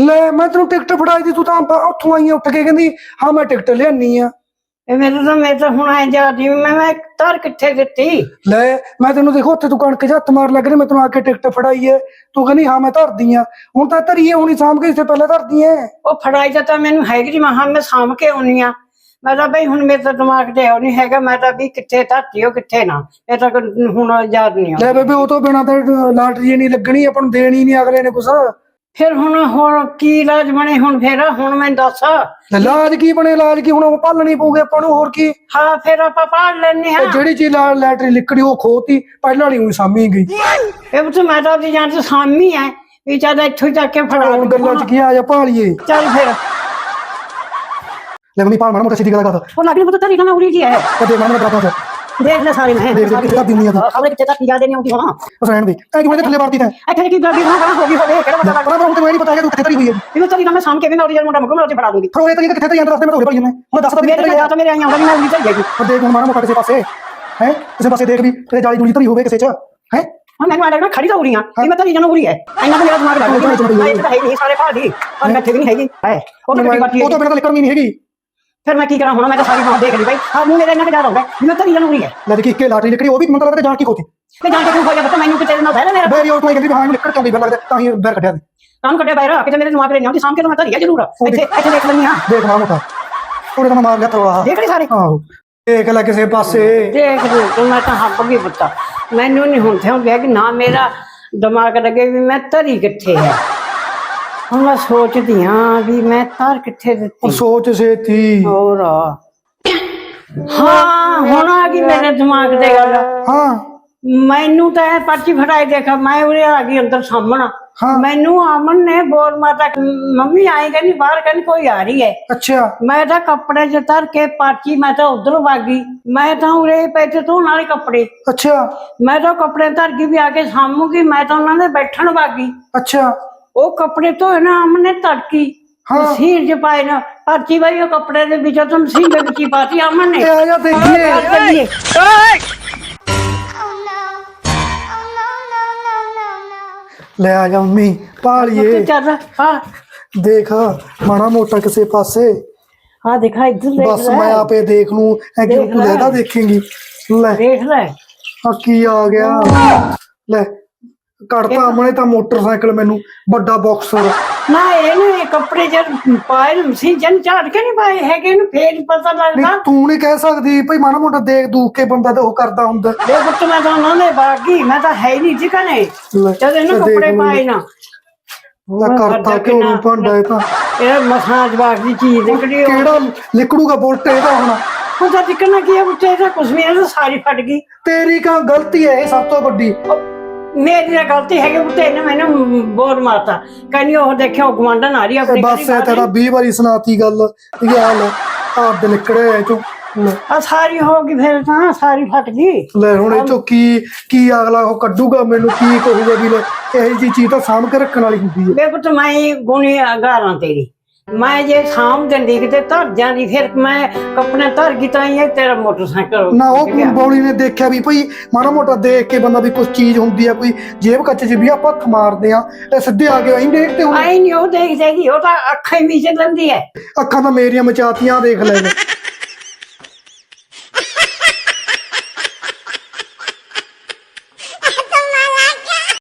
ਲੈ ਮੈਂ ਤੈਨੂੰ ਟਿਕਟ ਫੜਾਈ ਦੀ ਤੂੰ ਤਾਂ ਆਪਾਂ ਉੱਥੋਂ ਆਈ ਆਂ ਉੱਠ ਕੇ ਕਹਿੰਦੀ ਹਾਂ ਮੈਂ ਟਿਕਟ ਲਿਆਨੀ ਆ। ਇਹ ਮੇਰੇ ਤਾਂ ਮੈਂ ਤਾਂ ਹੁਣ ਐ ਜਾਂਦੀ ਮੈਂ ਮੈਂ ਧਰ ਕਿੱਥੇ ਦਿੱਤੀ? ਲੈ ਮੈਂ ਤੈਨੂੰ ਦੇਖੋ ਉੱਥੇ ਤੂੰ ਕਣਕ ਹੱਥ ਮਾਰ ਲੱਗ ਰਹੀ ਮੈਂ ਤੈਨੂੰ ਆ ਕੇ ਟਿਕਟ ਫੜਾਈ ਏ ਤੂੰ ਕਹਿੰਦੀ ਹਾਂ ਮੈਂ ਧਰਦੀ ਆ। ਹੁਣ ਤਾਂ ਧਰੀਏ ਹੁਣੀ ਸਾਂਭ ਕੇ ਇੱਥੇ ਪਹਿਲਾਂ ਧਰਦੀ ਏ ਉਹ ਫੜਾਈ ਤਾਂ ਤਾਂ ਮੈਨੂੰ ਹੈਗੀ ਜੀ ਮਹਾਂ ਮੈਂ ਸਾਂਭ ਕੇ ਆਉਣੀ ਆ। ਮੈਂ ਤਾਂ ਬਈ ਹੁਣ ਮੇਰੇ ਤਾਂ ਦਿਮਾਗ ਤੇ ਉਹ ਨਹੀਂ ਹੈਗਾ ਮੈਂ ਤਾਂ ਵੀ ਕਿੱਥੇ ਧਰਤੀ ਕਿੱਥੇ ਨਾ। ਇਹ ਤਾਂ ਕੋਈ ਹੁਣ ਯਾਦ ਨਹੀਂ ਆਉਂਦਾ। ਲੈ ਬੇਬੇ ਉਹ ਤੋਂ ਬਿਨਾ ਤਾਂ ਲਾਟਰੀ ਨਹੀਂ ਲੱਗਣੀ ਆਪਾਂ ਨੂੰ ਦੇਣੀ ਨਹੀਂ ਅਗਲੇ ਨੇ ਕੁਛ। ਫਿਰ ਹੁਣ ਹੁਣ ਕੀ ਇਲਾਜ ਬਣੇ ਹੁਣ ਫਿਰ? ਹੁਣ ਮੈਂ ਦੱਸ। ਲੈ ਲਾਜ ਕੀ ਬਣੇ ਲਾਜ ਕੀ? ਹੁਣ ਉਹ ਪਾਲਣੀ ਪਊਗੀ ਆਪਾਂ ਨੂੰ ਹੋਰ ਕੀ? ਹਾਂ ਫਿਰ ਆਪਾਂ ਪੜ ਲੈਣੇ ਤੇ ਹਾਂ ਜਿਹੜੀ ਚੀਜ਼ ਲਾ- ਲੈਟਰੀ ਲਿਕੜੀ ਉਹ ਖੋਤੀ ਪਹਿਲਾਂ ਵਾਲੀ ਉਹੀ ਸਾਮੀ ਗਈ। ਇਹ ਬਤ ਮੈਂ ਤਾਂ ਤੇ ਸਾਮੀ ਐ ਵੀ ਚੱਲ ਇੱਥੋਂ ਹੀ ਚੱਕ ਕੇ ਫੜਾ ਹੁਣ ਗੱਲਾਂ ਚ ਕੀ ਆ ਜਾ ਭਾਲੀਏ। ਚੱਲ ਫਿਰ। ਲੈ ਮੰਮੀ ਪਾਲ ਮਾੜਾ ਮੋਟਾ ਸਿੱਧੀ ਗੱਲ ਕਰ ਉਹ ਲੱਗਣੀ ਪਤਾ ਤੇਰੀ ਨਾ ਉਰੀ ਜੀ ਹੈ ਕਦੇ ਮਾੜਾ ਮੋਟਾ ਕਰ ਦੇਖ ਲੈ ਸਾਰੀ ਮੈਂ ਦੇਖ ਲੈ ਕਿੱਥੇ ਦਿੰਦੀ ਆ ਤੂੰ। ਖਬਰ ਕਿੱਥੇ ਤੱਕ ਜਾ ਦੇਣੀ ਆਉਂਦੀ ਹੋਣਾ ਉਸ ਰਹਿਣ ਦੇ ਐ ਕਿਵੇਂ ਦੇ ਥੱਲੇ ਵਰਤੀ ਤੈਂ ਇੱਥੇ ਕੀ ਗੱਡੀ ਹੋਣਾ ਕਹਾਂ ਹੋ ਗਈ ਹੋਵੇ ਕਿਹੜਾ ਪਤਾ ਪਰ ਹੁਣ ਤੈਨੂੰ ਇਹ ਨਹੀਂ ਪਤਾ ਕਿ ਤੂੰ ਕਿੱਥੇ ਤਰੀ ਹੋਈ ਹੈ ਇਹ ਤੇਰੀ ਨਾ ਮੈਂ ਸਾਮ ਕੇ ਵੀ ਮੈਂ ਉਹਦੀ ਮੁੰਡਾ ਮੁਕਮ ਉੱਥੇ ਫੜਾ ਦੂੰਗੀ ਫਿਰ ਉਹ ਇਹ ਤਰੀ ਕਿੱਥੇ ਤਰੀ ਅੰਦਰ ਰਸਤੇ ਮੈਂ ਢੋਲੇ ਭਾਈ ਨੇ ਹੁਣ ਦੱਸ ਤਾਂ ਮੇਰੇ ਕਿੱਥੇ ਨਾਲ ਤਾਂ ਮੇਰੇ ਆਈ ਆਉਂਦਾ ਵੀ ਮੈਂ ਉਰੀ ਚੱਲ ਜਾਏਗੀ ਉਹ ਦੇਖ ਹੁਣ ਮਾੜਾ ਮੋਟਾ ਕਿਸੇ ਪਾਸੇ ਹੈ ਕਿਸੇ ਪਾਸੇ ਦੇਖ ਵੀ ਤੇ ਜਾਲੀ ਜੁਲੀ ਤਰੀ ਹੋਵੇ ਕਿਸੇ ਚ ਹੈ ਹੁਣ ਮੈਨੂੰ ਆ ਲੱਗਦਾ ਖੜੀ ਤਾਂ ਉਰੀਆਂ ਵੀ ਮੈਂ ਤੇਰੀ ਜਨ ਉਰੀ ਹੈ ਇੰਨਾ ਤਾਂ ਮੇਰਾ ਦਿਮਾਗ ਲੱਗ ਗਿਆ ਮੈਂ ਇੱਥੇ ਫਿਰ ਮੈਂ ਕੀ ਕਰਾਂ? ਹੁਣ ਮੈਂ ਤਾਂ ਸਾਰੀ ਬਾਤ ਦੇਖ ਲਈ ਬਾਈ। ਆ ਮੂੰਹ ਮੇਰੇ ਇੰਨਾ ਕਿ ਆਉਂਦਾ ਵੀ ਮੈਂ ਤੇਰੀ ਜਨ ਉਰੀ ਹੈ। ਲੈ ਦੇਖੀ ਇੱਕੇ ਲਾਟਰੀ ਲਿਕੜੀ ਉਹ ਵੀ ਮੈਨੂੰ ਲੱਗਦਾ ਜਾਣ ਕੀ ਖੋਤੀ ਤੇ ਜਾਣ ਕੇ ਕਿਉਂ ਹੋਇਆ ਪਤਾ ਮੈਨੂੰ ਕਿਤੇ ਨਾ ਬਹਿ ਮੇਰਾ। ਤੋਂ ਕਹਿੰਦੀ ਵੀ ਹਾਂ ਇਹਨੂੰ ਲਿਕੜ ਕਿਉਂ ਨਹੀਂ ਲੱਗਦਾ ਤਾਂ ਹੀ ਬੈਰ ਕੱਢਿਆ ਕੰਮ ਕੱਢਿਆ ਬਾਹਰ ਕਿਤੇ ਮੇਰੇ ਦਿਮਾਗ ਦੇ ਨਹੀਂ ਆਉਂਦੀ ਕੇ ਤਾਂ ਮੈਂ ਧਰੀਆ ਜ਼ਰੂਰ। ਆ। ਇੱਥੇ ਇੱਥੇ ਦੇਖ ਲੈਣੀ ਆ ਦੇਖ ਮਾੜਾ ਮੋਟਾ। ਉਹਨੇ ਤਾਂ ਮਾਰ ਲਿਆ ਤਰਵਾ ਦੇਖ ਲਈ ਸਾਰੇ। ਆਹੋ। ਦੇਖ ਲੈ ਕਿਸੇ ਪਾਸੇ। ਦੇਖ ਲਈ। ਤੂੰ ਮੈਂ ਤਾਂ ਹੱਬ ਗਈ ਪੁੱਤਾ। ਮੈਨੂੰ ਨਹੀਂ ਹੁਣ ਥਿਉਂ ਗਿਆ ਕਿ ਨਾ ਮੇਰਾ ਦਿਮਾਗ ਲੱਗੇ ਵੀ ਮੈਂ ਧਰੀ ਕਿੱਥੇ ਹੈ ਹੁਣ ਮੈਂ ਸੋਚਦੀ ਆ ਵੀ ਮੈਂ ਧਰ ਕਿੱਥੇ ਉਹ ਦਿੱਤੀ ਸੋਚ ਸੇਤੀ ਹੋਰ ਹਾਂ ਹੁਣ ਆ ਗਈ ਮੇਰੇ ਦਿਮਾਗ ਤੇ ਗੱਲ। ਹਾਂ। ਮੈਨੂੰ ਤਾਂ ਇਹ ਪਰਚੀ ਫੜਾਈ ਦੇਖਾ ਮੈਂ ਉਰੇ ਆ ਗਈ ਅੰਦਰ ਸਾਹਮਣਾ। ਹਾਂ। ਮੈਨੂੰ ਅਮਨ ਨੇ ਬੋਲ ਮਾਤਾ ਮੰਮੀ ਆਈ ਕਹਿੰਦੀ ਬਾਹਰ ਕਹਿੰਦੀ ਕੋਈ ਆ ਰਹੀ ਹੈ। ਅੱਛਾ। ਮੈਂ ਤਾਂ ਕੱਪੜੇ ਚ ਧਰ ਕੇ ਪਾਚੀ ਮੈਂ ਤਾਂ ਉਧਰ ਵਾਗੀ ਮੈਂ ਤਾਂ ਉਰੇ ਪੈਸੇ ਧੋਣ ਵਾਲੇ ਕੱਪੜੇ। ਅੱਛਾ। ਮੈਂ ਤਾਂ ਕੱਪੜੇ ਧਰ ਕੇ ਵੀ ਆ ਕੇ ਸਾਂਭੂਗੀ ਮੈਂ ਤਾਂ ਉਹਨਾਂ ਦੇ ਬੈਠਣ ਵਾਗੀ। ਅੱਛਾ। ਉਹ ਕੱਪੜੇ ਧੋਏ ਨਾ ਅਮਨ ਤੜਕੀ ਹਾਂ। ਮਸ਼ੀਨ ਚ ਪਾਏ ਨਾ ਪਰਚੀ ਵਾਈ ਉਹ ਕੱਪੜੇ ਦੇ ਵਿੱਚੋਂ ਤਾਂ ਮਸ਼ੀਨ ਦੇ ਵਿੱਚ ਹੀ ਪਾਤੀ ਅਮਨ ਨੇ। ਇਹ ਆ ਜਾ ਦੇਖੀਏ। ਚੱਲ ਚੱਲੀਏ. ਲੈ ਆ ਜਾ ਮੰਮੀ ਪਾਲੀਏ ਚੱਲ ਹਾਂ। ਦੇਖ ਮਾੜਾ ਮੋਟਾ ਕਿਸੇ ਪਾਸੇ। ਹਾਂ ਦਿਖਾ ਇੱਧਰ ਦੇਖ ਬਸ ਲੈ। ਮੈਂ ਆਪੇ ਦੇਖ ਲੂੰ ਐ ਕਿ ਦੇਖ ਤੂੰ ਲੈ। ਲੈਦਾ ਦੇਖੇਂਗੀ। ਲੈ। ਦੇਖ ਲੈ। ਆ ਕੀ ਆ ਗਿਆ। ਲੈ। ਕੱਢਤਾ ਅਮਨੇ ਤਾਂ ਮੋਟਰਸਾਈਕਲ ਮੈਨੂੰ ਵੱਡਾ ਬਾਕਸਰ ਨਾ ਇਹਨੇ ਕੱਪੜੇ ਜਦ ਪਾਏ ਨੂੰ ਮਸ਼ੀਨ ਜਨ ਝਾੜ ਕੇ ਨਹੀਂ ਪਾਏ ਹੈਗੇ ਇਹਨੂੰ ਫੇਰ ਹੀ ਪਤਾ ਨਹੀਂ ਲੱਗਦਾ ਤੂੰ ਨਹੀਂ ਕਹਿ ਸਕਦੀ ਭਈ ਮਾੜਾ ਮੋਟਾ ਦੇਖ ਦੂਖ ਕੇ ਬੰਦਾ ਤਾਂ ਉਹ ਕਰਦਾ ਹੁੰਦਾ। ਦੇ ਪੁੱਤ ਮੈਂ ਤਾਂ ਉਹਨਾਂ ਦੇ ਬਾਗੀ ਮੈਂ ਤਾਂ ਹੈ ਹੀ ਨਹੀਂ ਜੀ ਕਨੇ ਲੈ, ਜਦ ਇਹਨੂੰ ਤਾਂ ਦੇਖ ਕੱਪੜੇ ਲਓ। ਪਾਏ ਨਾ। ਲੈ ਕਰਤਾ ਕਿਉਂ ਨੂੰ ਭਾਂਡਾ ਇਹ ਤਾਂ? ਇਹ ਮਸਾਂ ਜਵਾਕ ਦੀ ਚੀਜ਼ ਨਿਕਲੀ ਉਹ ਕਿਹੜਾ ਲਿਕੜੂਗਾ ਬੁਲਟ ਇਹਦਾ ਹੁਣ? ਹੁਣ ਤਾਂ ਟਿਕਣਾ ਕੀ ਹੈ ਉੱਤੇ ਇਹਦਾ ਕੁਛ ਤਾਂ ਸਾਰੀ ਫਟ ਗਈ। ਤੇਰੀ ਕਾ ਗਲਤੀ ਹੈ ਇਹ ਸਭ ਤੋਂ ਵੱਡੀ। ਉਹ ਮੇਰੀ ਤਾਂ ਗਲਤੀ ਹੈਗੀ ਉੱਤੇ ਇਹਨੇ ਮੈਨੂੰ ਬੋਲ ਮਾਰਤਾ। ਕਹਿੰਦੀ ਉਹ ਦੇਖਿਓ ਗਵਾਂਢਣ ਆ ਰਹੀ ਆ ਆਪਣੀ ਬਸ ਇਹ ਤੇਰਾ 20 ਵਾਰੀ ਸੁਣਾਤੀ ਗੱਲ ਇਹ ਹਾਲ ਆਪ ਦੇ ਇਹ ਚੋਂ। ਲੈ, ਆ ਸਾਰੀ ਹੋ ਗਈ ਫਿਰ ਤਾਂ ਸਾਰੀ ਫਟ ਗਈ। ਲੈ ਹੁਣ ਇਹ ਚੋਂ ਕੀ ਕੀ ਅਗਲਾ ਉਹ ਕੱਢੂਗਾ ਮੈਨੂੰ ਕੀ ਕਹੂਗਾ ਵੀ ਲੈ ਇਹ ਜੀ ਚੀਜ਼ ਤਾਂ ਸਾਂਭ ਕੇ ਰੱਖਣ ਵਾਲੀ ਹੁੰਦੀ ਹੈ। ਵੇ ਪੁੱਤ ਮੈਂ ਗੁਣੀ ਅਗਾਰਾਂ ਤੇਰੀ। ਮੈਂ ਜੇ ਸਾਂਭ ਦਿੰਦੀ ਕਿਤੇ ਧਰ ਜਾਂਦੀ ਫਿਰ ਮੈਂ ਕੱਪੜੇ ਧਰ ਗਈ ਤਾਂ ਇਹ ਤੇਰਾ ਮੋਟਰਸਾਈਕਲ ਨਾ ਉਹ। ਬੌਲੀ ਨੇ ਦੇਖਿਆ ਵੀ ਭਈ ਮਾੜਾ ਮੋਟਾ ਦੇਖ ਕੇ ਬੰਦਾ ਵੀ ਕੁਝ ਚੀਜ਼ ਹੁੰਦੀ ਆ ਕੋਈ ਜੇਬ ਕੱਚ 'ਚ ਵੀ ਆਪਾਂ ਹੱਥ ਮਾਰਦੇ ਆ ਤੇ ਸਿੱਧੇ ਆ ਕੇ ਅਸੀਂ ਦੇਖਦੇ ਹੁਣ ਆਈ ਨਹੀਂ ਉਹ ਦੇਖ ਜਾਏਗੀ ਉਹ ਤਾਂ ਅੱਖਾਂ ਹੀ ਵਿੱਚ ਲੈਂਦੀ ਹੈ ਅੱਖਾਂ ਤਾਂ ਮੇਰੀਆਂ ਮਚਾਤੀਆਂ ਦੇਖ ਲੈ ਲੈ।